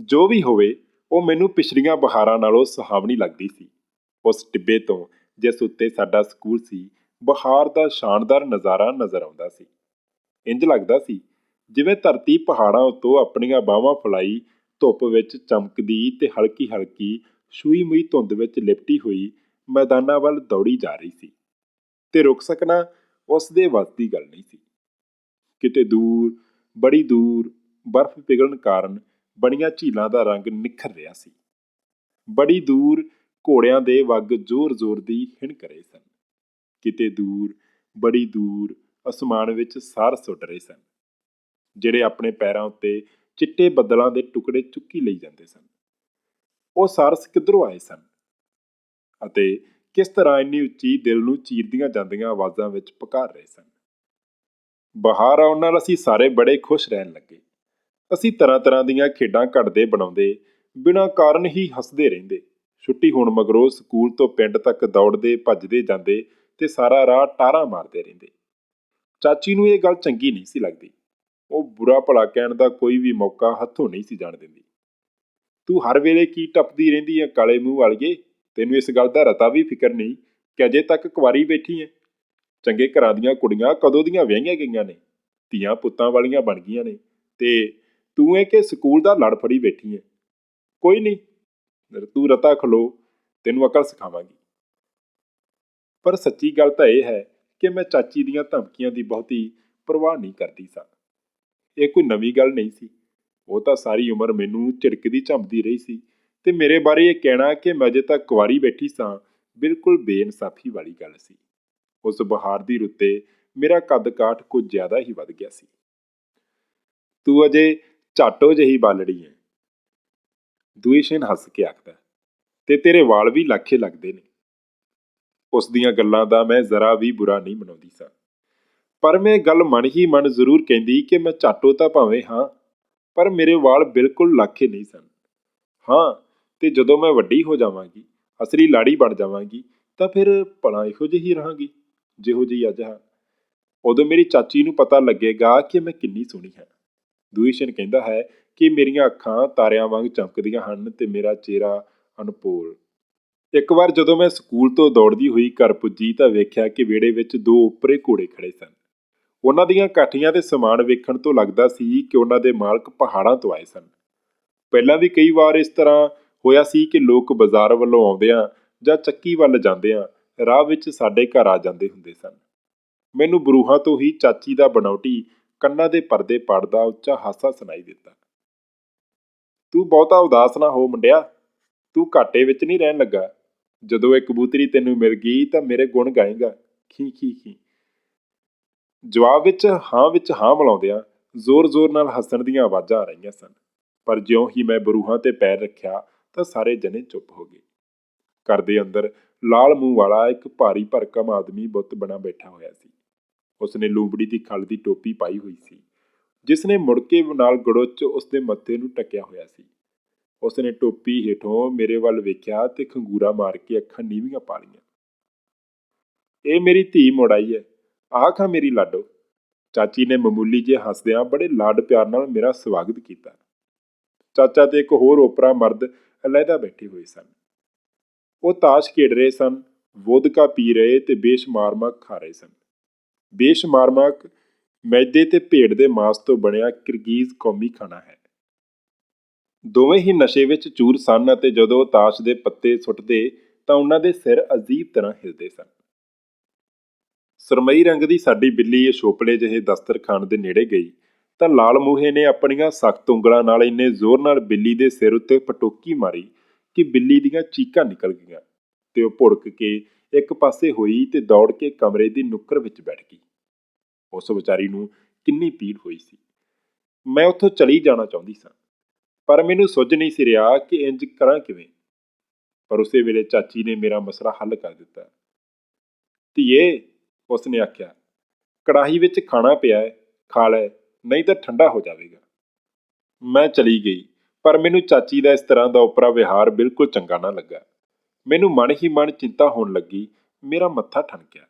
ਜੋ ਵੀ ਹੋਵੇ, ਉਹ ਮੈਨੂੰ ਪਿਛਲੀਆਂ ਬਹਾਰਾਂ ਨਾਲੋਂ ਸੁਹਾਵਣੀ ਲੱਗਦੀ ਸੀ। ਉਸ ਟਿੱਬੇ ਤੋਂ, ਜਿਸ ਉੱਤੇ ਸਾਡਾ ਸਕੂਲ ਸੀ, ਬਹਾਰ ਦਾ ਸ਼ਾਨਦਾਰ ਨਜ਼ਾਰਾ ਨਜ਼ਰ ਆਉਂਦਾ ਸੀ। ਇੰਜ ਲੱਗਦਾ ਸੀ, ਜਿਵੇਂ ਧਰਤੀ ਪਹਾੜਾਂ ਉੱਤੋਂ ਆਪਣੀਆਂ ਬਾਹਾਂ ਫਲਾਈ, ਧੁੱਪ ਵਿੱਚ ਚਮਕਦੀ ਤੇ ਹਲਕੀ ਹਲਕੀ ਸੂਈ ਮੁਈ ਧੁੰਦ ਵਿੱਚ ਲਿਪਟੀ ਹੋਈ ਮੈਦਾਨਾਂ ਵੱਲ ਦੌੜੀ ਜਾ ਰਹੀ ਸੀ। ਤੇ ਰੁਕ ਸਕਣਾ ਉਸ ਦੇ ਵੱਸ ਦੀ ਗੱਲ ਨਹੀਂ ਸੀ। ਕਿਤੇ ਦੂਰ, ਬੜੀ ਦੂਰ, ਬਰਫ਼ ਪਿਘਲਣ ਕਾਰਨ ਬਣੀਆਂ ਝੀਲਾਂ ਦਾ ਰੰਗ ਨਿਖਰ ਰਿਹਾ ਸੀ। ਬੜੀ ਦੂਰ ਘੋੜਿਆਂ ਦੇ ਵੱਗ ਜ਼ੋਰ-ਜ਼ੋਰ ਦੀ ਹਿਣਕ ਰਹੇ ਸਨ। ਕਿਤੇ ਦੂਰ, ਬੜੀ ਦੂਰ, ਅਸਮਾਨ ਵਿੱਚ ਸਾਰ ਸੁੱਟ ਰਹੇ ਸਨ, ਜਿਹੜੇ ਆਪਣੇ ਪੈਰਾਂ ਉੱਤੇ ਚਿੱਟੇ ਬੱਦਲਾਂ ਦੇ ਟੁਕੜੇ ਚੁੱਕੀ ਲਈ ਜਾਂਦੇ ਸਨ। ਉਹ ਸਾਰਸ ਕਿੱਧਰੋਂ ਆਏ ਸਨ? ਅਤੇ ਕਿਸ ਤਰ੍ਹਾਂ ਇੰਨੀ ਉੱਚੀ ਦਿਲ ਨੂੰ ਚੀਰਦੀਆਂ ਜਾਂਦੀਆਂ ਆਵਾਜ਼ਾਂ ਵਿੱਚ ਪੁਕਾਰ ਰਹੇ ਸਨ? ਬਹਾਰ ਆਉਣ ਨਾਲ ਅਸੀਂ ਸਾਰੇ ਬੜੇ ਖੁਸ਼ ਰਹਿਣ ਲੱਗੇ। ਅਸੀਂ ਤਰ੍ਹਾਂ ਤਰ੍ਹਾਂ ਦੀਆਂ ਖੇਡਾਂ ਘੜਦੇ ਬਣਾਉਂਦੇ, ਬਿਨਾਂ ਕਾਰਨ ਹੀ ਹੱਸਦੇ ਰਹਿੰਦੇ। ਛੁੱਟੀ ਹੋਣ ਮਗਰੋਂ ਸਕੂਲ ਤੋਂ ਪਿੰਡ ਤੱਕ ਦੌੜਦੇ, ਭੱਜਦੇ ਜਾਂਦੇ ਤੇ ਸਾਰਾ ਰਾਹ ਟਾਰਾਂ ਮਾਰਦੇ ਰਹਿੰਦੇ। ਚਾਚੀ ਨੂੰ ਇਹ ਗੱਲ ਚੰਗੀ ਨਹੀਂ ਸੀ ਲੱਗਦੀ। ਉਹ ਬੁਰਾ ਭਲਾ ਕਹਿਣ ਦਾ ਕੋਈ ਵੀ ਮੌਕਾ ਹੱਥੋਂ ਨਹੀਂ ਸੀ ਜਾਣ ਦਿੰਦੀ। ਤੂੰ ਹਰ ਵੇਲੇ ਕੀ ਟੱਪਦੀ ਰਹਿੰਦੀ ਐ ਕਾਲੇ ਮੂੰਹ ਵਾਲੀਏ? ਤੈਨੂੰ ਇਸ ਗੱਲ ਦਾ ਰਤਾ ਵੀ ਫਿਕਰ ਨਹੀਂ ਕਿ ਅਜੇ ਤੱਕ ਕੁਵਾਰੀ ਬੈਠੀ ਐ ਚੰਗੇ ਘਰਾਂ ਦੀਆਂ ਕੁੜੀਆਂ ਕਦੋਂ ਦੀਆਂ ਵਿਆਹੀਆਂ ਗਈਆਂ ਨੇ? ਧੀਆਂ ਪੁੱਤਾਂ ਵਾਲੀਆਂ ਬਣ ਗਈਆਂ ਨੇ ਤੇ ਤੂੰ ਇਹ ਕਿ ਸਕੂਲ ਦਾ ਲੜ ਫੜੀ ਬੈਠੀ ਐ ਕੋਈ ਨਹੀਂ ਤੂੰ ਰਤਾ ਖਲੋ, ਤੈਨੂੰ ਅਕਲ ਸਿਖਾਵਾਂਗੀ। ਪਰ ਸੱਚੀ ਗੱਲ ਤਾਂ ਇਹ ਹੈ ਕਿ ਮੈਂ ਚਾਚੀ ਦੀਆਂ ਧਮਕੀਆਂ ਦੀ ਬਹੁਤੀ ਪਰਵਾਹ ਨਹੀਂ ਕਰਦੀ ਸਾਂ। ਇਹ ਕੋਈ ਨਵੀਂ ਗੱਲ ਨਹੀਂ ਸੀ। ਉਹ ਤਾਂ ਸਾਰੀ ਉਮਰ ਮੈਨੂੰ ਝਿੜਕਦੀ ਝੰਬਦੀ ਰਹੀ ਸੀ ਤੇ ਮੇਰੇ ਬਾਰੇ ਇਹ ਕਹਿਣਾ ਕਿ ਮੈਂ ਅਜੇ ਤੱਕ ਕੁਵਾਰੀ ਬੈਠੀ ਸਾਂ ਬਿਲਕੁਲ ਬੇਇਨਸਾਫੀ ਵਾਲੀ ਗੱਲ ਸੀ। ਉਸ ਬਹਾਰ ਦੀ ਰੁੱਤੇ ਮੇਰਾ ਕੱਦ ਕਾਠ ਕੁਝ ਜ਼ਿਆਦਾ ਹੀ ਵੱਧ ਗਿਆ ਸੀ। ਤੂੰ ਅਜੇ ਝਾਟੋ ਜਹੀ ਬਾਲੜੀ ਹੈ ਦੁਇਸ਼ਨ ਹੱਸ ਕੇ ਆਖਦਾ ਤੇ ਤੇਰੇ ਵਾਲ ਵੀ ਲੱਖੇ ਲੱਗਦੇ ਨੇ। ਉਸ ਦੀਆਂ ਗੱਲਾਂ ਦਾ ਮੈਂ ਜ਼ਰਾ ਵੀ ਬੁਰਾ ਨਹੀਂ ਮਨਾਉਂਦੀ ਸਾਂ। ਪਰ ਮੈਂ ਗੱਲ ਮਨ ਹੀ ਮਨ ਜ਼ਰੂਰ ਕਹਿੰਦੀ ਕਿ ਮੈਂ ਝਾਟੋ ਤਾਂ ਭਾਵੇਂ ਹਾਂ, ਪਰ ਮੇਰੇ ਵਾਲ ਬਿਲਕੁਲ ਲੱਖੇ ਨਹੀਂ ਸਨ। ਹਾਂ, ਤੇ ਜਦੋਂ ਮੈਂ ਵੱਡੀ ਹੋ ਜਾਵਾਂਗੀ, ਅਸਲੀ ਲਾੜੀ ਬਣ ਜਾਵਾਂਗੀ, ਤਾਂ ਫਿਰ ਭਲਾ ਇਹੋ ਜਿਹੀ ਰਹਾਂਗੀ, ਜਿਹੋ ਜਿਹੀ ਅੱਜ ਹਾਂ। ਉਦੋਂ ਮੇਰੀ ਚਾਚੀ ਨੂੰ ਪਤਾ ਲੱਗੇਗਾ ਕਿ ਮੈਂ ਕਿੰਨੀ ਸੋਹਣੀ ਹਾਂ। ਦੂਸ਼ਣ ਕਹਿੰਦਾ ਹੈ ਕਿ ਮੇਰੀਆਂ ਅੱਖਾਂ ਤਾਰਿਆਂ ਵਾਂਗ ਚਮਕਦੀਆਂ ਹਨ ਤੇ ਮੇਰਾ ਚਿਹਰਾ ਅਨਪੋਲ। ਇੱਕ ਵਾਰ ਜਦੋਂ ਮੈਂ ਸਕੂਲ ਤੋਂ ਦੌੜਦੀ ਹੋਈ ਘਰ ਪੁੱਜੀ ਤਾਂ ਵੇਖਿਆ ਕਿ ਵਿਹੜੇ ਵਿੱਚ ਦੋ ਉੱਪਰੇ ਘੋੜੇ ਖੜੇ ਸਨ। ਉਹਨਾਂ ਦੀਆਂ ਕਾਠੀਆਂ ਤੇ ਸਮਾਨ ਵੇਖਣ ਤੋਂ ਲੱਗਦਾ ਸੀ ਕਿ ਉਹਨਾਂ ਦੇ ਮਾਲਕ ਪਹਾੜਾਂ ਤੋਂ ਆਏ ਸਨ। ਪਹਿਲਾਂ ਵੀ ਕਈ ਵਾਰ ਇਸ ਤਰ੍ਹਾਂ ਹੋਇਆ ਸੀ ਕਿ ਲੋਕ ਬਾਜ਼ਾਰ ਵੱਲੋਂ ਆਉਂਦਿਆਂ ਜਾਂ ਚੱਕੀ ਵੱਲ ਜਾਂਦਿਆਂ ਰਾਹ ਵਿੱਚ ਸਾਡੇ ਘਰ ਆ ਜਾਂਦੇ ਹੁੰਦੇ ਸਨ। ਮੈਨੂੰ ਬਰੂਹਾਂ ਤੋਂ ਹੀ ਚਾਚੀ ਦਾ ਬਣਾਉਟੀ ਕੰਨਾਂ ਦੇ ਪਰਦੇ ਪੜਦਾ, ਉੱਚਾ ਹਾਸਾ ਸੁਣਾਈ ਦਿੱਤਾ ਤੂੰ ਬਹੁਤਾ ਉਦਾਸ ਨਾ ਹੋ ਮੁੰਡਿਆ। ਤੂੰ ਘਾਟੇ ਵਿੱਚ ਨਹੀਂ ਰਹਿਣ ਲੱਗਾ। ਜਦੋਂ ਇਹ ਕਬੂਤਰੀ ਤੈਨੂੰ ਮਿਲ ਗਈ ਤਾਂ ਮੇਰੇ ਗੁਣ ਗਾਏਗਾ। ਖੀ ਖੀ ਖੀ। ਜਵਾਬ ਵਿੱਚ ਹਾਂ ਵਿੱਚ ਹਾਂ ਮਿਲਾਉਂਦਿਆਂ ਜ਼ੋਰ-ਜ਼ੋਰ ਨਾਲ ਹੱਸਣ ਦੀਆਂ ਆਵਾਜ਼ਾਂ ਆ ਰਹੀਆਂ ਸਨ। ਪਰ ਜਿਉਂ ਹੀ ਮੈਂ ਬਰੂਹਾਂ ਤੇ ਪੈਰ ਰੱਖਿਆ ਤਾਂ ਸਾਰੇ ਜਣੇ ਚੁੱਪ ਹੋ ਗਏ। ਘਰ ਦੇ ਅੰਦਰ ਲਾਲ ਮੂੰਹ ਵਾਲਾ ਇੱਕ ਭਾਰੀ ਭਰਕਮ ਆਦਮੀ ਬੁੱਤ ਬਣਾ ਬੈਠਾ ਹੋਇਆ ਸੀ। ਉਸਨੇ ਲੂੰਬੜੀ ਦੀ ਖਲ ਦੀ ਟੋਪੀ ਪਾਈ ਹੋਈ ਸੀ ਜਿਸ ਨੇ ਮੁੜ ਕੇ ਨਾਲ ਗੜੁੱਚ ਉਸਦੇ ਮੱਥੇ ਨੂੰ ਟਕਿਆ ਹੋਇਆ ਸੀ। ਉਸਨੇ ਟੋਪੀ ਹੇਠੋਂ ਮੇਰੇ ਵੱਲ ਵੇਖਿਆ ਤੇ ਖੰਗੂਰਾ ਮਾਰ ਕੇ ਅੱਖਾਂ ਨੀਵੀਆਂ ਪਾ ਲਈਆਂ। ਇਹ ਮੇਰੀ ਧੀ ਮੋੜਾਈ ਹੈ ਆਹ ਮੇਰੀ ਲਾਡੋ। ਚਾਚੀ ਨੇ ਮਾਮੂਲੀ ਜੇ ਹੱਸਦਿਆਂ ਬੜੇ ਲਾਡ ਪਿਆਰ ਨਾਲ ਮੇਰਾ ਸਵਾਗਤ ਕੀਤਾ। ਚਾਚਾ ਤੇ ਇੱਕ ਹੋਰ ਓਪਰਾ ਮਰਦ ਅਲੱਗਾ ਬੈਠੇ ਹੋਏ ਸਨ। ਉਹ ਤਾਸ਼ ਖੇਡ ਰਹੇ ਸਨ, ਵੋਦਕਾ ਪੀ ਰਹੇ ਤੇ ਬੇਸ਼ਮਾਰ ਬੇਸ਼ੁਮਾਰਮਕ ਖਾ ਰਹੇ ਸਨ। ਬੇਸ਼ਮਾਰਮਾਕ ਮੈਦੇ ਤੇ ਭੇਡ ਦੇ ਮਾਸ ਤੋਂ ਬਣਿਆ ਕਿਰਗੀਜ਼ ਕੌਮੀ ਖਾਣਾ ਹੈ। ਦੋਵੇਂ ਹੀ ਨਸ਼ੇ ਵਿੱਚ ਚੂਰ ਸਨ ਅਤੇ ਜਦੋਂ ਤਾਸ਼ ਦੇ ਪੱਤੇ ਸੁੱਟਦੇ ਤਾਂ ਉਹਨਾਂ ਦੇ ਸਿਰ ਅਜੀਬ ਤਰ੍ਹਾਂ ਹਿਲਦੇ ਸਨ। ਸਰਮਈ ਰੰਗ ਦੀ ਸਾਡੀ ਬਿੱਲੀ ਅਸ਼ੋਪਲੇ ਜਿਹੇ ਦਸਤਰਖਾਨ ਦੇ ਨੇੜੇ ਗਈ ਤਾਂ ਲਾਲ ਮੂਹੇ ਨੇ ਆਪਣੀਆਂ ਸਖਤ ਉਂਗਲਾਂ ਨਾਲ ਇੰਨੇ ਜ਼ੋਰ ਨਾਲ ਬਿੱਲੀ ਦੇ ਸਿਰ ਉੱਤੇ ਪਟੋਕੀ ਮਾਰੀ ਕਿ ਬਿੱਲੀ ਦੀਆਂ ਚੀਕਾਂ ਨਿਕਲ ਗਈਆਂ ਤੇ ਉਹ ਭੁੜਕ ਕੇ ਇੱਕ ਪਾਸੇ ਹੋਈ ਤੇ ਦੌੜ ਕੇ ਕਮਰੇ ਦੀ ਨੁੱਕਰ ਵਿੱਚ ਬੈਠ ਗਈ। ਉਸ ਵਿਚਾਰੀ ਨੂੰ ਕਿੰਨੀ ਪੀੜ ਹੋਈ ਸੀ। ਮੈਂ ਉੱਥੋਂ ਚਲੀ ਜਾਣਾ ਚਾਹੁੰਦੀ ਸਾਂ, ਪਰ ਮੈਨੂੰ ਸੁੱਝ ਨਹੀਂ ਸੀ ਰਿਹਾ ਕਿ ਇੰਜ ਕਰਾਂ ਕਿਵੇਂ। ਪਰ ਉਸੇ ਵੇਲੇ ਚਾਚੀ ਨੇ ਮੇਰਾ ਮਸਲਾ ਹੱਲ ਕਰ ਦਿੱਤਾ। ਧੀਏ, ਉਸਨੇ ਆਖਿਆ, ਕੜਾਹੀ ਵਿੱਚ ਖਾਣਾ ਪਿਆ ਹੈ, ਖਾ ਲੈ, ਨਹੀਂ ਤਾਂ ਠੰਡਾ ਹੋ ਜਾਵੇਗਾ। ਮੈਂ ਚਲੀ ਗਈ, ਪਰ ਮੈਨੂੰ ਚਾਚੀ ਦਾ ਇਸ ਤਰ੍ਹਾਂ ਦਾ ਉਪਰਾ ਵਿਹਾਰ ਬਿਲਕੁਲ ਚੰਗਾ ਨਾ ਲੱਗਾ। ਮੈਨੂੰ ਮਨ ਹੀ ਮਨ ਚਿੰਤਾ ਹੋਣ ਲੱਗੀ, ਮੇਰਾ ਮੱਥਾ ਠਣਕਿਆ।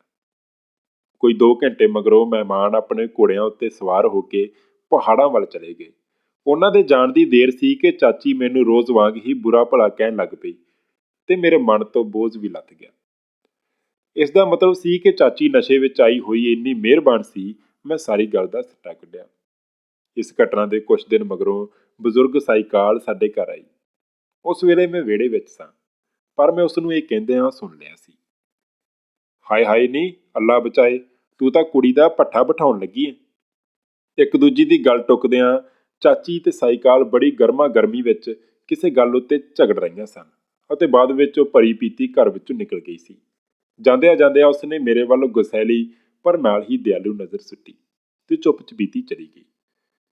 ਕੋਈ 2 ਘੰਟੇ ਮਗਰੋਂ ਮਹਿਮਾਨ ਆਪਣੇ ਘੋੜਿਆਂ ਉੱਤੇ ਸਵਾਰ ਹੋ ਕੇ ਪਹਾੜਾਂ ਵੱਲ ਚਲੇ ਗਏ। ਉਹਨਾਂ ਦੇ ਜਾਣ ਦੀ ਦੇਰ ਸੀ ਕਿ ਚਾਚੀ ਮੈਨੂੰ ਰੋਜ਼ ਵਾਂਗ ਹੀ ਬੁਰਾ ਭਲਾ ਕਹਿਣ ਲੱਗ ਪਈ ਤੇ ਮੇਰੇ ਮਨ ਤੋਂ ਬੋਝ ਵੀ ਲੱਥ ਗਿਆ। ਇਸ ਦਾ ਮਤਲਬ ਸੀ ਕਿ ਚਾਚੀ ਨਸ਼ੇ ਵਿੱਚ ਆਈ ਹੋਈ ਇੰਨੀ ਮਿਹਰਬਾਨ ਸੀ, ਮੈਂ ਸਾਰੀ ਗੱਲ ਦਾ ਸਿੱਟਾ ਕੱਢਿਆ। ਇਸ ਘਟਨਾ ਦੇ ਕੁਝ ਦਿਨ ਮਗਰੋਂ ਬਜ਼ੁਰਗ ਸਾਈਕਾਲ ਸਾਡੇ ਘਰ ਆਈ। ਉਸ ਵੇਲੇ ਮੈਂ ਵਿਹੜੇ ਵਿੱਚ ਸਾਂ, ਪਰ ਮੈਂ ਉਸ ਨੂੰ ਇਹ ਕਹਿੰਦਿਆਂ ਸੁਣ ਲਿਆ ਸੀ। ਹਾਏ ਹਾਏ ਨਹੀਂ ਅੱਲਾ ਬਚਾਏ। ਤੂੰ ਤਾਂ ਕੁੜੀ ਦਾ ਪੱਠਾ ਬਿਠਾਉਣ ਲੱਗੀ ਐ ਇੱਕ ਦੂਜੀ ਦੀ ਗੱਲ ਟੁੱਕਦਿਆਂ ਚਾਚੀ ਤੇ ਸਾਈਕਾਲ ਬੜੀ ਗਰਮਾ ਗਰਮੀ ਵਿੱਚ ਕਿਸੇ ਗੱਲ ਉੱਤੇ ਝਗੜ ਰਹੀਆਂ ਸਨ ਅਤੇ ਬਾਅਦ ਵਿੱਚ ਉਹ ਭਰੀ ਪੀਤੀ ਘਰ ਵਿੱਚੋਂ ਨਿਕਲ ਗਈ ਸੀ। ਜਾਂਦਿਆਂ ਜਾਂਦਿਆਂ ਉਸਨੇ ਮੇਰੇ ਵੱਲ ਗੁਸੈਲੀ ਪਰ ਨਾਲ ਹੀ ਦਿਆਲੂ ਨਜ਼ਰ ਸੁੱਟੀ ਤੇ ਚੁੱਪ ਚਪੀਤੀ ਚਲੀ ਗਈ।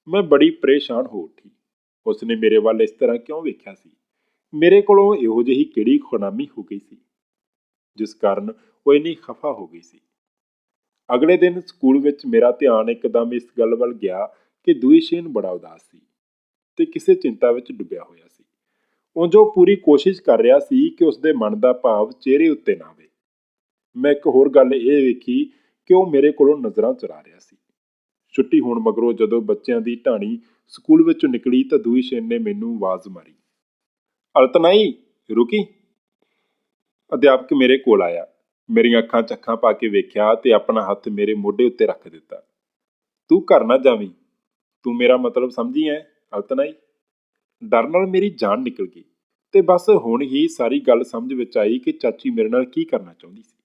ਮੈਂ ਬੜੀ ਪਰੇਸ਼ਾਨ ਹੋ ਉੱਠੀ। ਉਸਨੇ ਮੇਰੇ ਵੱਲ ਇਸ ਤਰ੍ਹਾਂ ਕਿਉਂ ਵੇਖਿਆ ਸੀ? ਮੇਰੇ ਕੋਲੋਂ ਇਹੋ ਜਿਹੀ ਕਿਹੜੀ ਖੁਨਾਮੀ ਹੋ ਗਈ ਸੀ, ਜਿਸ ਕਾਰਨ ਉਹ ਇੰਨੀ ਖਫਾ ਹੋ ਗਈ ਸੀ? ਅਗਲੇ ਦਿਨ ਸਕੂਲ ਵਿੱਚ ਮੇਰਾ ਧਿਆਨ ਇੱਕਦਮ ਇਸ ਗੱਲ ਵੱਲ ਗਿਆ ਕਿ ਦੁਈਸ਼ੇਨ ਬੜਾ ਉਦਾਸ ਸੀ ਤੇ ਕਿਸੇ ਚਿੰਤਾ ਵਿੱਚ ਡੁੱਬਿਆ ਹੋਇਆ ਸੀ। ਉਹ ਜੋ ਪੂਰੀ ਕੋਸ਼ਿਸ਼ ਕਰ ਰਿਹਾ ਸੀ ਕਿ ਉਸ ਦੇ ਮਨ ਦਾ ਭਾਵ ਚਿਹਰੇ ਉੱਤੇ ਨਾ ਆਵੇ। ਮੈਂ ਇੱਕ ਹੋਰ ਗੱਲ ਇਹ ਵੇਖੀ ਕਿ ਉਹ ਮੇਰੇ ਕੋਲੋਂ ਨਜ਼ਰਾਂ ਚੁਰਾ ਰਿਹਾ ਸੀ। ਛੁੱਟੀ ਹੋਣ ਮਗਰੋਂ ਜਦੋਂ ਬੱਚਿਆਂ ਦੀ ਢਾਣੀ ਸਕੂਲ ਵਿੱਚੋਂ ਨਿਕਲੀ ਤਾਂ ਦੁਈਸ਼ੇਨ ਨੇ ਮੈਨੂੰ ਆਵਾਜ਼ ਮਾਰੀ। ਅਲਤਨਾਈ, ਰੁਕੀ? ਅਧਿਆਪਕ ਮੇਰੇ ਕੋਲ ਆਇਆ। ਮੇਰੀਆਂ ਅੱਖਾਂ 'ਚ ਅੱਖਾਂ ਪਾ ਕੇ ਵੇਖਿਆ ਤੇ ਆਪਣਾ ਹੱਥ ਮੇਰੇ ਮੋਢੇ ਉੱਤੇ ਰੱਖ ਦਿੱਤਾ। ਤੂੰ ਘਰ ਨਾ ਜਾਵੀਂ। ਤੂੰ ਮੇਰਾ ਮਤਲਬ ਸਮਝੀ ਐ? ਅਲਤਨਾਈ ਡਰ ਨਾਲ ਮੇਰੀ ਜਾਨ ਨਿਕਲ ਗਈ ਤੇ ਬਸ ਹੁਣ ਹੀ ਸਾਰੀ ਗੱਲ ਸਮਝ ਵਿੱਚ ਆਈ ਕਿ ਚਾਚੀ ਮੇਰੇ ਨਾਲ ਕੀ ਕਰਨਾ ਚਾਹੁੰਦੀ ਸੀ।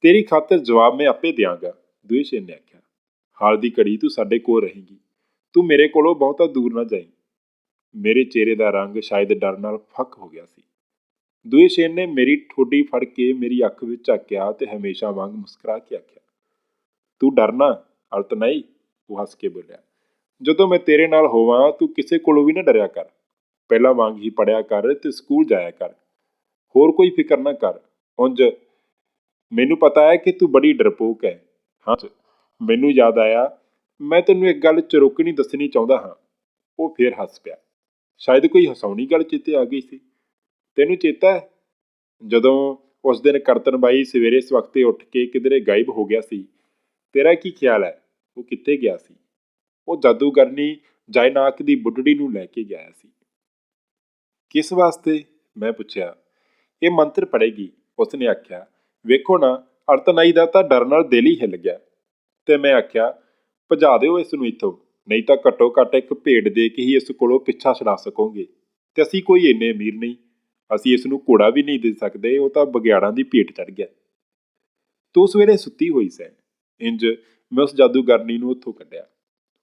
ਤੇਰੀ ਖਾਤਰ ਜਵਾਬ ਮੈਂ ਆਪੇ ਦਿਆਂਗਾ ਦੁਇਸ਼ੇਨ ਨੇ ਆਖਿਆ। ਹਾਲ ਦੀ ਘੜੀ ਤੂੰ ਸਾਡੇ ਕੋਲ ਰਹੇਗੀ। ਤੂੰ ਮੇਰੇ ਕੋਲੋਂ ਬਹੁਤਾ ਦੂਰ ਨਾ ਜਾਈਂ। ਮੇਰੇ ਚਿਹਰੇ ਦਾ ਰੰਗ ਸ਼ਾਇਦ ਡਰ ਨਾਲ ਫੱਕ ਹੋ ਗਿਆ ਸੀ। ਦੁਇਸ਼ੇਨ ਨੇ ਮੇਰੀ ਠੋਡੀ ਫੜ ਕੇ ਮੇਰੀ ਅੱਖ ਵਿੱਚ ਝਾਕਿਆ ਤੇ ਹਮੇਸ਼ਾ ਵਾਂਗ ਮੁਸਕਰਾ ਕੇ ਆਖਿਆ, ਤੂੰ ਡਰਨਾ ਅਲਤਨਾਈ ਉਹ ਹੱਸ ਕੇ ਬੋਲਿਆ। ਜਦੋਂ ਮੈਂ ਤੇਰੇ ਨਾਲ ਹੋਵਾਂ, ਤੂੰ ਕਿਸੇ ਕੋਲੋਂ ਵੀ ਨਾ ਡਰਿਆ ਕਰ। ਪਹਿਲਾਂ ਵਾਂਗ ਹੀ ਪੜਿਆ ਕਰ ਤੇ ਸਕੂਲ ਜਾਇਆ ਕਰ। ਹੋਰ ਕੋਈ ਫਿਕਰ ਨਾ ਕਰ। ਉਂਝ ਮੈਨੂੰ ਪਤਾ ਹੈ ਕਿ ਤੂੰ ਬੜੀ ਡਰਪੋਕ ਹੈ। ਹਾਂ, ਮੈਨੂੰ ਯਾਦ ਆਇਆ, ਮੈਂ ਤੈਨੂੰ ਇੱਕ ਗੱਲ ਚਰੋਕਣੀ ਦੱਸਣੀ ਚਾਹੁੰਦਾ ਹਾਂ। ਉਹ ਫੇਰ ਹੱਸ ਪਿਆ। ਸ਼ਾਇਦ ਕੋਈ ਹਸਾਉਣੀ ਗੱਲ ਚੇਤੇ ਆ ਗਈ ਸੀ। ਤੈਨੂੰ ਚੇਤਾ ਹੈ? ਜਦੋਂ ਉਸ ਦਿਨ ਕਰਤਨ ਬਾਈ ਸਵੇਰੇ ਇਸ ਉੱਠ ਕੇ ਕਿਧਰੇ ਗਾਇਬ ਹੋ ਗਿਆ ਸੀ, ਤੇਰਾ ਕੀ ਖਿਆਲ ਹੈ? ਉਹ ਕਿੱਥੇ ਗਿਆ ਸੀ? ਉਹ ਜਾਦੂਗਰਨੀ ਜਾਇਨਾਕ ਦੀ ਬੁੱਢੜੀ ਨੂੰ ਲੈ ਕੇ ਗਿਆ ਸੀ। ਕਿਸ ਵਾਸਤੇ? ਮੈਂ ਪੁੱਛਿਆ। ਇਹ ਮੰਤਰ ਪੜੇਗੀ ਉਸਨੇ ਆਖਿਆ। ਵੇਖੋ ਨਾ, ਅਰਤਨਾਈ ਦਾ ਤਾਂ ਡਰ ਨਾਲ ਦਿਲ ਹੀ ਹਿੱਲ ਗਿਆ। ਤੇ ਮੈਂ ਆਖਿਆ, ਭਜਾ ਦਿਓ ਇਸ ਨੂੰ ਇੱਥੋਂ, ਨਹੀਂ ਤਾਂ ਘੱਟੋ ਘੱਟ ਇੱਕ ਭੇਡ ਦੇ ਕੇ ਹੀ ਇਸ ਕੋਲੋਂ ਪਿੱਛਾ ਛਡਾ ਸਕੋਗੇ। ਤੇ ਅਸੀਂ ਕੋਈ ਇੰਨੇ ਅਮੀਰ ਨਹੀਂ। ਅਸੀਂ ਇਸ ਨੂੰ ਘੋੜਾ ਵੀ ਨਹੀਂ ਦੇ ਸਕਦੇ, ਉਹ ਤਾਂ ਬਗਿਆੜਾਂ ਦੀ ਭੇਟ ਚੜ ਗਿਆ। ਤੂੰ ਸਵੇਰੇ ਸੁੱਤੀ ਹੋਈ ਸੈਂ। ਇੰਜ ਮੈਂ ਉਸ ਜਾਦੂਗਰਨੀ ਨੂੰ ਉੱਥੋਂ ਕੱਢਿਆ।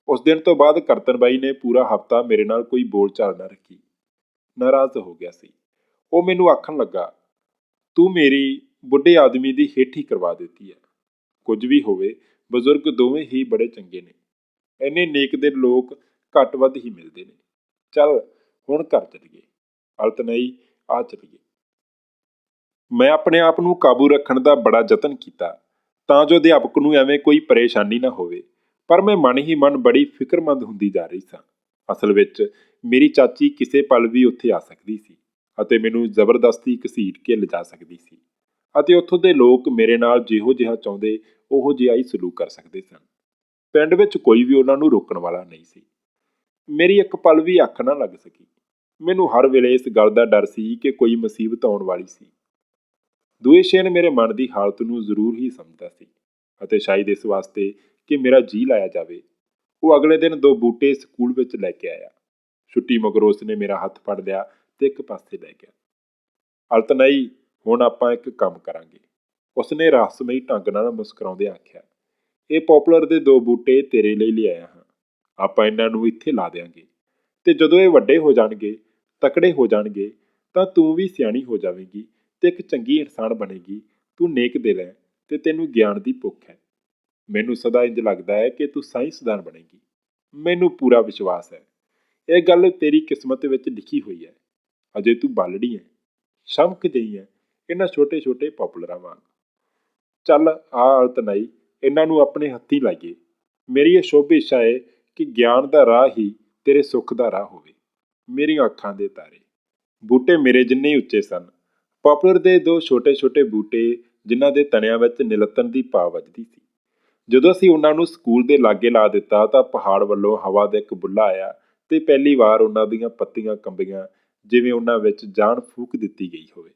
ਉਸ ਦਿਨ ਤੋਂ ਬਾਅਦ ਕਰਤਨ ਬਾਈ ਨੇ ਪੂਰਾ ਹਫਤਾ ਮੇਰੇ ਨਾਲ ਕੋਈ ਬੋਲਚਾਲ ਨਾ ਰੱਖੀ। ਨਾਰਾਜ਼ ਹੋ ਗਿਆ ਸੀ। ਉਹ ਮੈਨੂੰ ਆਖਣ ਲੱਗਾ, ਤੂੰ ਮੇਰੀ ਬੁੱਢੇ ਆਦਮੀ ਦੀ ਹੇਠੀ ਕਰਵਾ ਦਿੱਤੀ ਹੈ। ਕੁਝ ਵੀ ਹੋਵੇ, ਬਜ਼ੁਰਗ ਦੋਵੇਂ ਹੀ ਬੜੇ ਚੰਗੇ ਨੇ। ਇੰਨੇ ਨੇਕ ਦੇ ਲੋਕ ਘੱਟ ਵੱਧ ਹੀ ਮਿਲਦੇ ਨੇ। ਚੱਲ, ਹੁਣ ਘਰ ਚੱਲੀਏ। ਅਲਤਨਈ ਆ ਚੱਲੀਏ। ਮੈਂ ਆਪਣੇ ਆਪ ਨੂੰ ਕਾਬੂ ਰੱਖਣ ਦਾ ਬੜਾ ਯਤਨ ਕੀਤਾ, ਤਾਂ ਜੋ ਅਧਿਆਪਕ ਨੂੰ ਐਵੇਂ ਕੋਈ ਪਰੇਸ਼ਾਨੀ ਨਾ ਹੋਵੇ, ਪਰ ਮੈਂ ਮਨ ਹੀ ਮਨ ਬੜੀ ਫਿਕਰਮੰਦ ਹੁੰਦੀ ਜਾ ਰਹੀ ਸਾਂ। ਅਸਲ ਵਿੱਚ ਮੇਰੀ ਚਾਚੀ ਕਿਸੇ ਪਲ ਵੀ ਉੱਥੇ ਆ ਸਕਦੀ ਸੀ ਅਤੇ ਮੈਨੂੰ ਜ਼ਬਰਦਸਤੀ ਘਸੀਟ ਕੇ ਲਿਜਾ ਸਕਦੀ ਸੀ ਅਤੇ ਉੱਥੋਂ ਦੇ ਲੋਕ ਮੇਰੇ ਨਾਲ ਜਿਹੋ ਜਿਹਾ ਚਾਹੁੰਦੇ, ਉਹੋ ਜਿਹਾ ਹੀ ਸਲੂਕ ਕਰ ਸਕਦੇ ਸਨ। ਪਿੰਡ ਵਿੱਚ ਕੋਈ ਵੀ ਉਹਨਾਂ ਨੂੰ ਰੋਕਣ ਵਾਲਾ ਨਹੀਂ ਸੀ। ਮੇਰੀ ਇੱਕ ਪਲ ਵੀ ਅੱਖ ਨਾ ਲੱਗ ਸਕੀ। ਮੈਨੂੰ ਹਰ ਵੇਲੇ ਇਸ ਗੱਲ ਦਾ ਡਰ ਸੀ ਕਿ ਕੋਈ ਮੁਸੀਬਤ ਆਉਣ ਵਾਲੀ ਸੀ। ਦੂਏ ਸ਼ੇਨ ਮੇਰੇ ਮਨ ਦੀ ਹਾਲਤ ਨੂੰ ਜ਼ਰੂਰ ਹੀ ਸਮਝਦਾ ਸੀ ਅਤੇ ਸ਼ਾਇਦ ਇਸ ਵਾਸਤੇ ਕਿ ਮੇਰਾ ਜੀ ਲਾਇਆ ਜਾਵੇ। ਉਹ ਅਗਲੇ ਦਿਨ ਦੋ ਬੂਟੇ ਸਕੂਲ ਵਿੱਚ ਲੈ ਕੇ ਆਇਆ। ਛੁੱਟੀ ਮਗਰੋਂ ਉਸਨੇ ਮੇਰਾ ਹੱਥ ਫੜ ਲਿਆ ਤੇ ਇੱਕ ਪਾਸੇ ਲੈ ਗਿਆ। ਅਲਤਨਾਈ, ਹੁਣ ਆਪਾਂ ਇੱਕ ਕੰਮ ਕਰਾਂਗੇ। ਉਸਨੇ ਰਹੱਸਮਈ ਢੰਗ ਨਾਲ ਮੁਸਕਰਾਉਂਦੇ ਆਖਿਆ, ਇਹ ਪੋਪਲਰ ਦੇ ਦੋ ਬੂਟੇ ਤੇਰੇ ਲਈ ਲਿਆਇਆ ਹਾਂ। ਆਪਾਂ ਇਹਨਾਂ ਨੂੰ ਇੱਥੇ ਲਾ ਦੇਾਂਗੇ ਤੇ ਜਦੋਂ ਇਹ ਵੱਡੇ ਹੋ ਜਾਣਗੇ ਤਕੜੇ ਹੋ ਜਾਣਗੇ, ਤਾਂ ਤੂੰ ਵੀ ਸਿਆਣੀ ਹੋ ਜਾਵੇਂਗੀ ਤੇ ਇੱਕ ਚੰਗੀ ਇਨਸਾਨ ਬਣੇਗੀ। ਤੂੰ ਨੇਕ ਦਿਲ ਹੈ ਤੇ ਤੈਨੂੰ ਗਿਆਨ ਦੀ ਭੁੱਖ ਹੈ। ਮੈਨੂੰ ਸਦਾ ਇੰਜ ਲੱਗਦਾ ਹੈ ਕਿ ਤੂੰ ਸਾਇੰਸਦਾਨ ਬਣੇਗੀ। ਮੈਨੂੰ ਪੂਰਾ ਵਿਸ਼ਵਾਸ ਹੈ। ਇਹ ਗੱਲ ਤੇਰੀ ਕਿਸਮਤ ਵਿੱਚ ਲਿਖੀ ਹੋਈ ਹੈ। ਅਜੇ ਤੂੰ ਬਾਲੜੀ ਹੈ, ਸ਼ਮਕ ਜਈ ਹੈ, ਇਹਨਾਂ ਛੋਟੇ ਛੋਟੇ ਪਪੂਲਰਾਂ ਵਾਂਗ। ਚੱਲ ਆ ਅਲਤਨਾਈ ਇਹਨਾਂ ਨੂੰ ਆਪਣੇ ਹੱਥੀ ਲਾਈਏ। ਮੇਰੀ ਇਹ ਸ਼ੁਭ ਇੱਛਾ ਹੈ ਕਿ ਗਿਆਨ ਦਾ ਰਾਹ ਹੀ ਤੇਰੇ ਸੁੱਖ ਦਾ ਰਾਹ ਹੋਵੇ। ਮੇਰੀਆਂ ਅੱਖਾਂ ਦੇ ਤਾਰੇ। ਬੂਟੇ ਮੇਰੇ ਜਿੰਨੇ ਉੱਚੇ ਸਨ। ਪਪੂਲਰ ਦੇ ਦੋ ਛੋਟੇ-ਛੋਟੇ ਬੂਟੇ ਜਿਨ੍ਹਾਂ ਦੇ ਤਣਿਆਂ ਵਿੱਚ ਨਿਲਤਨ ਦੀ ਪਾ ਵੱਜਦੀ ਸੀ। ਜਦੋਂ ਅਸੀਂ ਉਹਨਾਂ ਨੂੰ ਸਕੂਲ ਦੇ ਲਾਗੇ ਲਾ ਦਿੱਤਾ ਤਾਂ ਪਹਾੜ ਵੱਲੋਂ ਹਵਾ ਦਾ ਇੱਕ ਬੁੱਲਾ ਆਇਆ ਤੇ ਪਹਿਲੀ ਵਾਰ ਉਹਨਾਂ ਦੀਆਂ ਪੱਤੀਆਂ ਕੰਬੀਆਂ ਜਿਵੇਂ ਉਹਨਾਂ ਵਿੱਚ ਜਾਨ ਫੂਕ ਦਿੱਤੀ ਗਈ ਹੋਵੇ।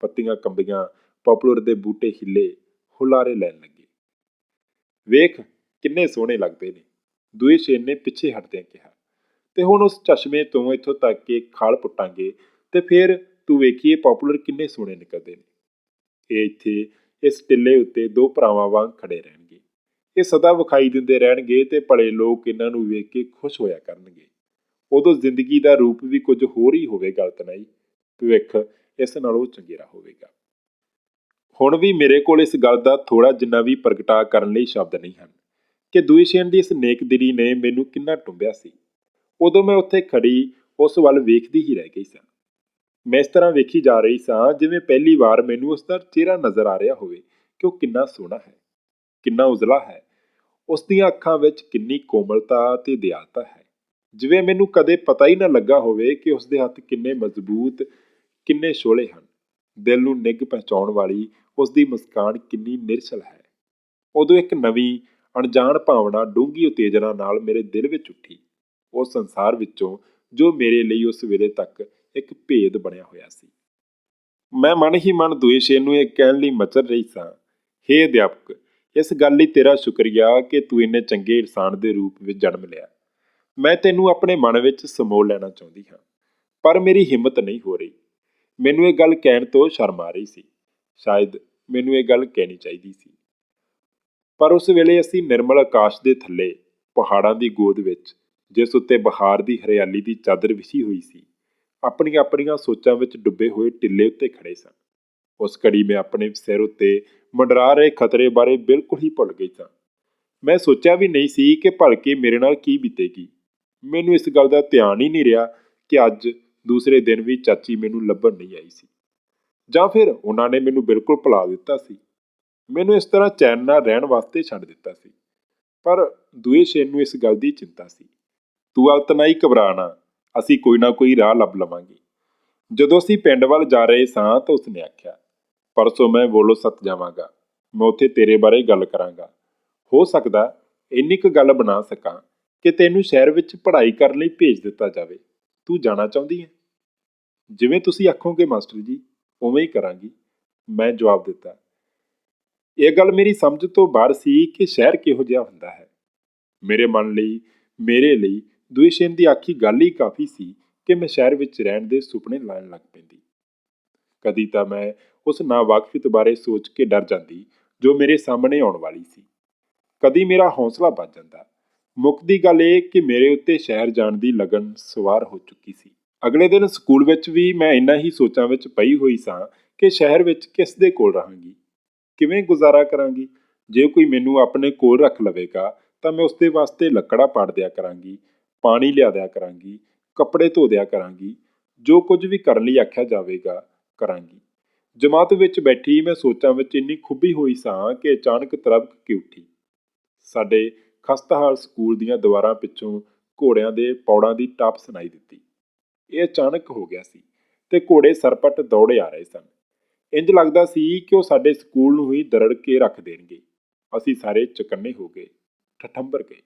ਪੱਤੀਆਂ ਕੰਬੀਆਂ ਪਪੂਲਰ ਦੇ ਬੂਟੇ ਹਿੱਲੇ ਹੁਲਾਰੇ ਲੈਣ ਲੱਗੇ। ਵੇਖ, ਕਿੰਨੇ ਸੋਹਣੇ ਲੱਗਦੇ ਨੇ। ਦੂਏ ਸ਼ੇਰ ਨੇ ਪਿੱਛੇ ਹਟਦਿਆਂ ਕਿਹਾ ਤੇ ਹੁਣ ਉਸ ਚਸ਼ਮੇ ਤੋਂ ਇੱਥੋਂ ਤੱਕ ਕਿ ਖਾਲ ਪੁੱਟਾਂਗੇ ਤੇ ਫਿਰ ਤੂੰ ਵੇਖੀਏ ਪਪੂਲਰ ਕਿੰਨੇ ਸੋਹਣੇ ਨਿਕਲਦੇ ਨੇ। ਇਹ ਇੱਥੇ ਇਸ ਟਿੱਲੇ ਉੱਤੇ ਦੋ ਭਰਾਵਾਂ ਵਾਂਗ ਖੜੇ ਰਹਿਣਗੇ। ਇਹ ਸਦਾ ਵਿਖਾਈ ਦਿੰਦੇ ਰਹਿਣਗੇ ਤੇ ਭਲੇ ਲੋਕ ਇਹਨਾਂ ਨੂੰ ਵੇਖ ਕੇ ਖੁਸ਼ ਹੋਇਆ ਕਰਨਗੇ। ਉਦੋਂ ਜ਼ਿੰਦਗੀ ਦਾ ਰੂਪ ਵੀ ਕੁਝ ਹੋਰ ਹੀ ਹੋਵੇਗਾ ਅਲਤਨਾਈ ਭਵਿੱਖ ਇਸ ਨਾਲੋਂ ਚੰਗੇਰਾ ਹੋਵੇਗਾ। ਹੁਣ ਵੀ ਮੇਰੇ ਕੋਲ ਇਸ ਗੱਲ ਦਾ ਥੋੜਾ ਜਿੰਨਾ ਵੀ ਪ੍ਰਗਟਾ ਕਰਨ ਲਈ ਸ਼ਬਦ ਨਹੀਂ ਹਨ। ਕਿ ਦੁਇਸ਼ੇਨ ਦੀ ਇਸ ਨੇਕ ਦਿਲੀ ਨੇ ਮੈਨੂੰ ਕਿੰਨਾ ਟੁੰਬਿਆ ਸੀ। ਉਦੋਂ ਮੈਂ ਉੱਥੇ ਖੜੀ ਉਸ ਵੱਲ ਵੇਖਦੀ ਹੀ ਰਹਿ ਗਈ ਸਾਂ। ਮੈਂ ਇਸ ਤਰ੍ਹਾਂ ਵੇਖੀ ਜਾ ਰਹੀ ਸਾਂ ਜਿਵੇਂ ਪਹਿਲੀ ਵਾਰ ਮੈਨੂੰ ਉਸ ਦਾ ਚਿਹਰਾ ਨਜ਼ਰ ਆ ਰਿਹਾ ਹੋਵੇ ਕਿ ਉਹ ਕਿੰਨਾ ਸੋਹਣਾ ਹੈ, ਕਿੰਨਾ ਉਜਲਾ ਹੈ। ਉਸ ਦੀਆਂ ਅੱਖਾਂ ਵਿੱਚ ਕਿੰਨੀ ਕੋਮਲਤਾ ਤੇ ਦਿਆਲਤਾ ਹੈ। ਜਿਵੇਂ ਮੈਨੂੰ ਕਦੇ ਪਤਾ ਹੀ ਨਾ ਲੱਗਾ ਹੋਵੇ ਕਿ ਉਸ ਦੇ ਹੱਥ ਕਿੰਨੇ ਮਜ਼ਬੂਤ, ਕਿੰਨੇ ਸ਼ੋਲੇ ਹਨ। ਦਿਲ ਨੂੰ ਨਿੱਘ ਪਹੁੰਚਾਉਣ ਵਾਲੀ ਉਸ ਦੀ ਮੁਸਕਾਨ ਕਿੰਨੀ ਨਿਰਛਲ ਹੈ। ਉਦੋਂ ਇੱਕ ਨਵੀਂ, ਅਣਜਾਣ ਭਾਵਨਾ ਡੂੰਘੀ ਉਤੇਜਨਾ ਨਾਲ ਮੇਰੇ ਦਿਲ ਵਿੱਚ ਉੱਠੀ। ਉਹ ਸੰਸਾਰ ਵਿੱਚੋਂ ਜੋ ਮੇਰੇ ਲਈ ਉਸ ਵੇਲੇ ਤੱਕ ਇੱਕ ਭੇਦ ਬਣਿਆ ਹੋਇਆ ਸੀ। ਮੈਂ ਮਨ ਹੀ ਮਨ ਦੁਏਸ਼ੇ ਨੂੰ ਇਹ ਕਹਿਣ ਲਈ ਮਚਰ ਰਹੀ ਸਾਂ, ਹੇ ਅਧਿਆਪਕ, ਇਸ ਗੱਲ ਲਈ ਤੇਰਾ ਸ਼ੁਕਰੀਆ ਕਿ ਤੂੰ ਇੰਨੇ ਚੰਗੇ ਇਨਸਾਨ ਦੇ ਰੂਪ ਵਿੱਚ ਜਨਮ ਲਿਆ। ਮੈਂ ਤੈਨੂੰ ਆਪਣੇ ਮਨ ਵਿੱਚ ਸਮੋ ਲੈਣਾ ਚਾਹੁੰਦੀ ਹਾਂ, ਪਰ ਮੇਰੀ ਹਿੰਮਤ ਨਹੀਂ ਹੋ ਰਹੀ। ਮੈਨੂੰ ਇਹ ਗੱਲ ਕਹਿਣ ਤੋਂ ਸ਼ਰਮ ਆ ਰਹੀ ਸੀ। ਸ਼ਾਇਦ ਮੈਨੂੰ ਇਹ ਗੱਲ ਕਹਿਣੀ ਚਾਹੀਦੀ ਸੀ। ਪਰ ਉਸ ਵੇਲੇ ਅਸੀਂ ਨਿਰਮਲ ਆਕਾਸ਼ ਦੇ ਥੱਲੇ, ਪਹਾੜਾਂ ਦੀ ਗੋਦ ਵਿੱਚ ਜਿਸ ਉੱਤੇ ਬਹਾਰ ਦੀ ਹਰਿਆਲੀ ਦੀ ਚਾਦਰ ਵਿਛੀ ਹੋਈ ਸੀ ਆਪਣੀਆਂ ਆਪਣੀਆਂ ਸੋਚਾਂ ਵਿੱਚ ਡੁੱਬੇ ਹੋਏ ਟਿੱਲੇ ਉੱਤੇ ਖੜੇ ਸਨ। ਉਸ ਘੜੀ ਮੈਂ ਆਪਣੇ ਸਿਰ ਉੱਤੇ ਮੰਡਰਾ ਰਹੇ ਖਤਰੇ ਬਾਰੇ ਬਿਲਕੁਲ ਹੀ ਭੁੱਲ ਗਈ ਸਾਂ। ਮੈਂ ਸੋਚਿਆ ਵੀ ਨਹੀਂ ਸੀ ਕਿ ਭਲਕੇ ਮੇਰੇ ਨਾਲ ਕੀ ਬੀਤੇਗੀ। ਮੈਨੂੰ ਇਸ ਗੱਲ ਦਾ ਧਿਆਨ ਹੀ ਨਹੀਂ ਰਿਹਾ ਕਿ ਅੱਜ ਦੂਸਰੇ ਦਿਨ ਵੀ ਚਾਚੀ ਮੈਨੂੰ ਲੱਭਣ ਨਹੀਂ ਆਈ ਸੀ। ਜਾਂ ਫਿਰ ਉਹਨਾਂ ਨੇ ਮੈਨੂੰ ਬਿਲਕੁਲ ਭੁਲਾ ਦਿੱਤਾ ਸੀ। ਮੈਨੂੰ ਇਸ ਤਰ੍ਹਾਂ ਚੈਨ ਨਾਲ ਰਹਿਣ ਵਾਸਤੇ ਛੱਡ ਦਿੱਤਾ ਸੀ। ਪਰ ਦੂਏ ਸ਼ੇਰ ਨੂੰ ਇਸ ਗੱਲ ਦੀ ਚਿੰਤਾ ਸੀ। ਤੂੰ ਅਲਤਨਾਈ ਘਬਰਾਣਾ। ਅਸੀਂ ਕੋਈ ਨਾ ਕੋਈ ਰਾਹ ਲੱਭ ਲਵਾਂਗੇ। ਜਦੋਂ ਅਸੀਂ ਪਿੰਡ ਵੱਲ ਜਾ ਰਹੇ ਸਾਂ ਤਾਂ ਉਸਨੇ ਆਖਿਆ, ਪਰਸੋਂ ਮੈਂ ਬੋਲੋ ਸੱਤ ਜਾਵਾਂਗਾ। ਮੈਂ ਉੱਥੇ ਤੇਰੇ ਬਾਰੇ ਗੱਲ ਕਰਾਂਗਾ। ਹੋ ਸਕਦਾ ਇੰਨੀ ਕੁ ਗੱਲ ਬਣਾ ਸਕਾਂ ਕਿ ਤੈਨੂੰ ਸ਼ਹਿਰ ਵਿੱਚ ਪੜ੍ਹਾਈ ਕਰਨ ਲਈ ਭੇਜ ਦਿੱਤਾ ਜਾਵੇ। ਤੂੰ ਜਾਣਾ ਚਾਹੁੰਦੀ ਹੈ? ਜਿਵੇਂ ਤੁਸੀਂ ਆਖੋਗੇ, ਮਾਸਟਰ ਜੀ, ਉਵੇਂ ਹੀ ਕਰਾਂਗੀ। ਮੈਂ ਜਵਾਬ ਦਿੱਤਾ, ਇਹ ਗੱਲ ਮੇਰੀ ਸਮਝ ਤੋਂ ਬਾਹਰ ਸੀ ਕਿ ਸ਼ਹਿਰ ਕਿਹੋ ਜਿਹਾ ਹੁੰਦਾ ਹੈ। ਮੇਰੇ ਮਨ ਲਈ, ਮੇਰੇ ਲਈ ਦੁਇਸ਼ੇਨ ਦੀ ਆਖੀ ਗੱਲ ਹੀ ਕਾਫੀ ਸੀ ਕਿ ਮੈਂ ਸ਼ਹਿਰ ਵਿੱਚ ਰਹਿਣ ਦੇ ਸੁਪਨੇ ਲੈਣ ਲੱਗ ਪੈਂਦੀ। ਕਦੀ ਤਾਂ ਮੈਂ ਉਸ ਨਾਵਾਕਫਿਤ ਬਾਰੇ ਸੋਚ ਕੇ ਡਰ ਜਾਂਦੀ ਜੋ ਮੇਰੇ ਸਾਹਮਣੇ ਆਉਣ ਵਾਲੀ ਸੀ। ਕਦੀ ਮੇਰਾ ਹੌਸਲਾ ਵੱਜ ਜਾਂਦਾ। ਮੁੱਕਦੀ ਗੱਲ ਇਹ ਕਿ ਮੇਰੇ ਉੱਤੇ ਸ਼ਹਿਰ ਜਾਣ ਦੀ ਲਗਨ ਸਵਾਰ ਹੋ ਚੁੱਕੀ ਸੀ। ਅਗਲੇ ਦਿਨ ਸਕੂਲ ਵਿੱਚ ਵੀ ਮੈਂ ਇੰਨਾ ਹੀ ਸੋਚਾਂ ਵਿੱਚ ਪਈ ਹੋਈ ਸਾਂ ਕਿ ਸ਼ਹਿਰ ਵਿੱਚ ਕਿਸ ਦੇ ਕੋਲ ਰਹਾਂਗੀ? ਕਿਵੇਂ ਗੁਜ਼ਾਰਾ ਕਰਾਂਗੀ? ਜੇ ਕੋਈ ਮੈਨੂੰ ਆਪਣੇ ਕੋਲ ਰੱਖ ਲਵੇਗਾ ਤਾਂ ਮੈਂ ਉਸਦੇ ਵਾਸਤੇ ਲੱਕੜਾ ਪਾੜ ਦਿਆ ਕਰਾਂਗੀ। ਪਾਣੀ ਲਿਆ ਦਿਆ ਕਰਾਂਗੀ, ਕੱਪੜੇ ਧੋ ਦਿਆ ਕਰਾਂਗੀ, ਜੋ ਕੁਝ ਵੀ ਕਰਨ ਲਈ ਆਖਿਆ ਜਾਵੇਗਾ ਕਰਾਂਗੀ। ਜਮਾਤ ਵਿੱਚ ਬੈਠੀ ਮੈਂ ਸੋਚਾਂ ਵਿੱਚ ਇੰਨੀ ਖੁੱਬੀ ਹੋਈ ਸਾਂ ਕਿ ਅਚਾਨਕ ਤਰਬਕ ਕੇ ਉੱਠੀ। ਸਾਡੇ ਖਸਤਹਾਲ ਸਕੂਲ ਦੀਆਂ ਦੀਵਾਰਾਂ ਪਿੱਛੋਂ ਘੋੜਿਆਂ ਦੇ ਪੌੜਾਂ ਦੀ ਟਾਪ ਸੁਣਾਈ ਦਿੱਤੀ। ਇਹ ਅਚਾਨਕ ਹੋ ਗਿਆ ਸੀ ਤੇ ਘੋੜੇ ਸਰਪਟ ਦੌੜੇ ਆ ਰਹੇ ਸਨ। ਇੰਜ ਲੱਗਦਾ ਸੀ ਕਿ ਉਹ ਸਾਡੇ ਸਕੂਲ ਨੂੰ ਹੀ ਦਰੜ ਕੇ ਰੱਖ ਦੇਣਗੇ। ਅਸੀਂ ਸਾਰੇ ਚਕੰਨੇ ਹੋ ਗਏ, ਠਠੰਬਰ ਗਏ।